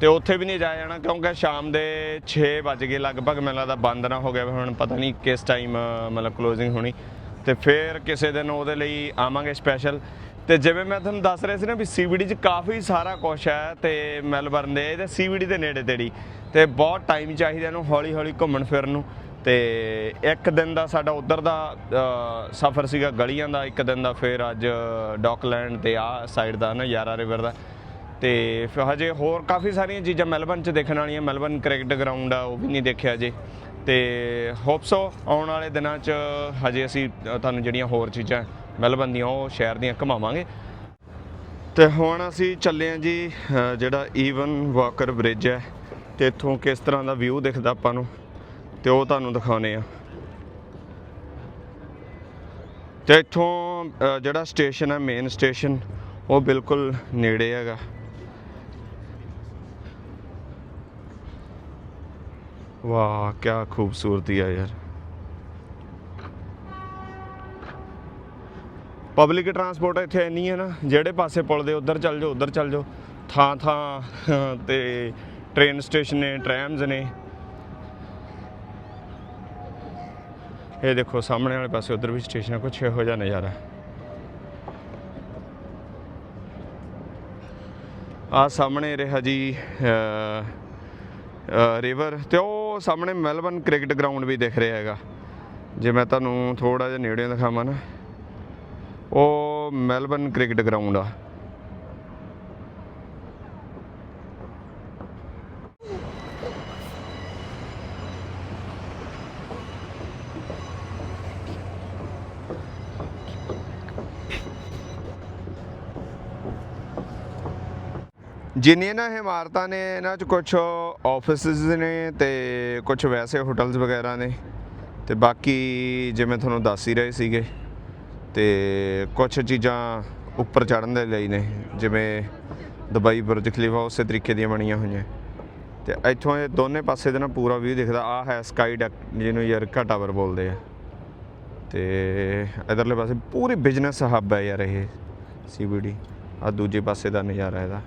ਤੇ ਉੱਥੇ ਵੀ ਨਹੀਂ ਜਾਇਆ ਜਾਣਾ ਕਿਉਂਕਿ ਸ਼ਾਮ ਦੇ 6 ਵੱਜ ਗਏ ਲਗਭਗ ਮੈਨੂੰ ਲੱਗਦਾ ਬੰਦ ਨਾ ਹੋ ਗਿਆ ਹੁਣ ਪਤਾ ਨਹੀਂ ਕਿਸ ਟਾਈਮ ਮਤਲਬ ਕਲੋਜ਼ਿੰਗ ਹੋਣੀ। ਤੇ ਫਿਰ ਕਿਸੇ ਦਿਨ ਉਹਦੇ ਲਈ ਆਵਾਂਗੇ ਸਪੈਸ਼ਲ ਤੇ ਜਿਵੇਂ ਮੈਂ ਤੁਹਾਨੂੰ ਦੱਸ ਰਿਹਾ ਸੀ ਨਾ ਵੀ ਸੀਬੀਡੀ 'ਚ ਕਾਫੀ ਸਾਰਾ ਕੁਝ ਹੈ ਤੇ ਮੈਲਬਰਨ ਦੇ, ਇਹਦੇ ਸੀਬੀਡੀ ਦੇ ਨੇੜੇ ਤੇੜੀ। ਤੇ ਬਹੁਤ ਟਾਈਮ ਚਾਹੀਦਾ ਇਹਨੂੰ ਹੌਲੀ ਹੌਲੀ ਘੁੰਮਣ ਫਿਰਨ ਨੂੰ। ਤੇ ਇੱਕ ਦਿਨ ਦਾ ਸਾਡਾ ਉਧਰ ਦਾ ਸਫ਼ਰ ਸੀਗਾ ਗਲੀਆਂ ਦਾ, ਇੱਕ ਦਿਨ ਦਾ ਫਿਰ ਅੱਜ ਡੌਕਲੈਂਡ ਤੇ ਆ ਸਾਈਡ ਦਾ ਨਾ, ਯਾਰਾ ਰਿਵਰ ਦਾ। ਤੇ ਫਿਰ ਹਜੇ ਹੋਰ ਕਾਫੀ ਸਾਰੀਆਂ ਚੀਜ਼ਾਂ ਮੈਲਬਰਨ ਚ ਦੇਖਣ ਵਾਲੀਆਂ। ਮੈਲਬਰਨ ਕ੍ਰਿਕਟ ਗਰਾਊਂਡ ਆ, ਉਹ ਵੀ ਨਹੀਂ ਦੇਖਿਆ ਜੇ ਤੇ ਹੋਪਸੋ ਆਉਣ ਵਾਲੇ ਦਿਨਾਂ ਚ ਹਜੇ ਅਸੀਂ ਤੁਹਾਨੂੰ ਜਿਹੜੀਆਂ ਹੋਰ ਚੀਜ਼ਾਂ ਮੈਲਬਰਨ ਦੀਆਂ ਉਹ ਸ਼ਹਿਰ ਦੀਆਂ ਘੁਮਾਵਾਂਗੇ। ਤੇ ਹੁਣ ਅਸੀਂ ਚੱਲੇ ਹਾਂ ਜੀ ਜਿਹੜਾ ਈਵਨ ਵਾਕਰ ਬ੍ਰਿਜ ਹੈ, ਤੇ ਇੱਥੋਂ ਕਿਸ ਤਰ੍ਹਾਂ ਦਾ ਵਿਊ ਦਿਖਦਾ ਆਪਾਂ ਨੂੰ, ਤੇ ਉਹ ਤੁਹਾਨੂੰ ਦਿਖਾਉਨੇ ਆ। ਤੇ ਇੱਥੋਂ ਜਿਹੜਾ ਸਟੇਸ਼ਨ ਹੈ ਮੇਨ ਸਟੇਸ਼ਨ ਉਹ ਬਿਲਕੁਲ ਨੇੜੇ ਹੈਗਾ। ਵਾਹ ਕੀ ਖੂਬਸੂਰਤੀ ਆ ਯਾਰ। ਪਬਲਿਕ ਟਰਾਂਸਪੋਰਟ ਇੱਥੇ ਇੰਨੀ ਹੈ ਨਾ, ਜਿਹੜੇ ਪਾਸੇ ਪੁਲ ਦੇ, ਉਧਰ ਚੱਲ ਜਾਓ, ਉਧਰ ਚੱਲ ਜਾਓ। ਥਾਂ ਥਾਂ, ਤੇ ਟ੍ਰੇਨ ਸਟੇਸ਼ਨ ਨੇ ਟ੍ਰੈਮਸ ਨੇ। ਇਹ ਦੇਖੋ, ਸਾਹਮਣੇ ਵਾਲੇ ਪਾਸੇ, ਉਧਰ ਵੀ ਸਟੇਸ਼ਨ ਕੁਛ ਇਹੋ ਜਿਹਾ ਨਜ਼ਾਰਾ। ਆ ਸਾਹਮਣੇ ਰਿਹਾ ਜੀ ਰਿਵਰ ਤੇ ਉਹ ਉਹ ਸਾਹਮਣੇ ਮੈਲਬਨ ਕ੍ਰਿਕਟ ਗਰਾਊਂਡ ਵੀ ਦਿਖ ਰਿਹਾ ਹੈਗਾ। ਜੇ ਮੈਂ ਤੁਹਾਨੂੰ ਥੋੜਾ ਜਿਹਾ ਨੇੜੇ ਦਿਖਾਵਾਂ ਨਾ, ਉਹ ਮੈਲਬਨ ਕ੍ਰਿਕਟ ਗਰਾਊਂਡ ਆ। ਜਿੰਨੀਆਂ ਨਾ ਇਮਾਰਤਾਂ ਨੇ, ਇਹਨਾਂ 'ਚ ਕੁਝ ਆਫਿਸਿਸ ਨੇ ਤੇ ਕੁਝ ਵੈਸੇ ਹੋਟਲਸ ਵਗੈਰਾ ਨੇ ਤੇ ਬਾਕੀ ਜਿਵੇਂ ਤੁਹਾਨੂੰ ਦੱਸ ਹੀ ਰਹੇ ਸੀਗੇ ਤੇ ਕੁਝ ਚੀਜ਼ਾਂ ਉੱਪਰ ਚੜਨ ਦੇ ਲਈ ਨੇ, ਜਿਵੇਂ ਦੁਬਈ ਬੁਰਜ ਖਲੀਫਾ ਉਸੇ ਤਰੀਕੇ ਦੀਆਂ ਬਣੀਆਂ ਹੋਈਆਂ। ਤੇ ਇੱਥੋਂ ਇਹ ਦੋਨੇ ਪਾਸੇ ਦੇ ਨਾ ਪੂਰਾ ਵਿਊ ਦਿਖਦਾ ਆ ਹੈ ਸਕਾਈ ਡੈਕ ਜਿਹਨੂੰ ਯਰਕਾ ਟਾਵਰ ਬੋਲਦੇ ਆ। ਤੇ ਇਧਰਲੇ ਪਾਸੇ ਪੂਰੀ ਬਿਜ਼ਨਸ ਹੱਬ ਹੈ ਯਾਰ ਇਹ ਸੀਬੀਡੀ ਆ ਦੂਜੇ ਪਾਸੇ ਦਾ ਨਜ਼ਾਰਾ ਇਹਦਾ।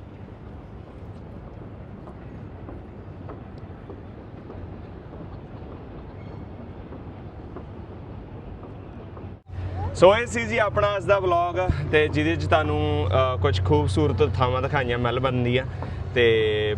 ਸੋ ਇਹ ਸੀ ਜੀ ਆਪਣਾ ਅੱਜ ਦਾ ਵਲੌਗ ਤੇ ਜਿਹਦੇ ਚ ਤੁਹਾਨੂੰ ਕੁਝ ਖੂਬਸੂਰਤ ਥਾਵਾਂ ਦਿਖਾਈਆਂ ਮੈਲਬਰਨ ਦੀਆਂ। ਤੇ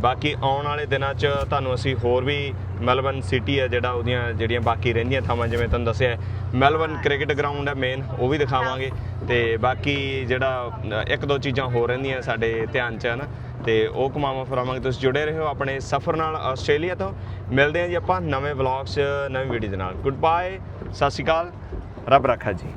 ਬਾਕੀ ਆਉਣ ਵਾਲੇ ਦਿਨਾਂ ਚ ਤੁਹਾਨੂੰ ਅਸੀਂ ਹੋਰ ਵੀ ਮੈਲਬਰਨ ਸਿਟੀ ਹੈ ਜਿਹੜਾ ਉਹਦੀਆਂ ਜਿਹੜੀਆਂ ਬਾਕੀ ਰਹਿੰਦੀਆਂ ਥਾਵਾਂ ਜਿਵੇਂ ਤੁਹਾਨੂੰ ਦੱਸਿਆ ਮੈਲਬਰਨ ਕ੍ਰਿਕਟ ਗਰਾਊਂਡ ਹੈ ਮੇਨ ਉਹ ਵੀ ਦਿਖਾਵਾਂਗੇ। ਤੇ ਬਾਕੀ ਜਿਹੜਾ ਇੱਕ ਦੋ ਚੀਜ਼ਾਂ ਹੋਰ ਰਹਿੰਦੀਆਂ ਸਾਡੇ ਧਿਆਨ ਚ ਹੈ ਨਾ ਤੇ ਉਹ ਕਮਾਵਾਂ ਫਰਾਵਾਂਗੇ। ਤੁਸੀਂ ਜੁੜੇ ਰਹੋ ਆਪਣੇ ਸਫ਼ਰ ਨਾਲ ਆਸਟ੍ਰੇਲੀਆ ਤੋਂ। ਮਿਲਦੇ ਹਾਂ ਜੀ ਆਪਾਂ ਨਵੇਂ ਵਲੌਗ 'ਚ ਨਵੀਂ ਵੀਡੀਓ ਦੇ ਨਾਲ। ਗੁੱਡ ਬਾਏ ਸਤਿ ਸ਼੍ਰੀ ਅਕਾਲ ਰੱਬ ਰੱਖਾ ਜੀ।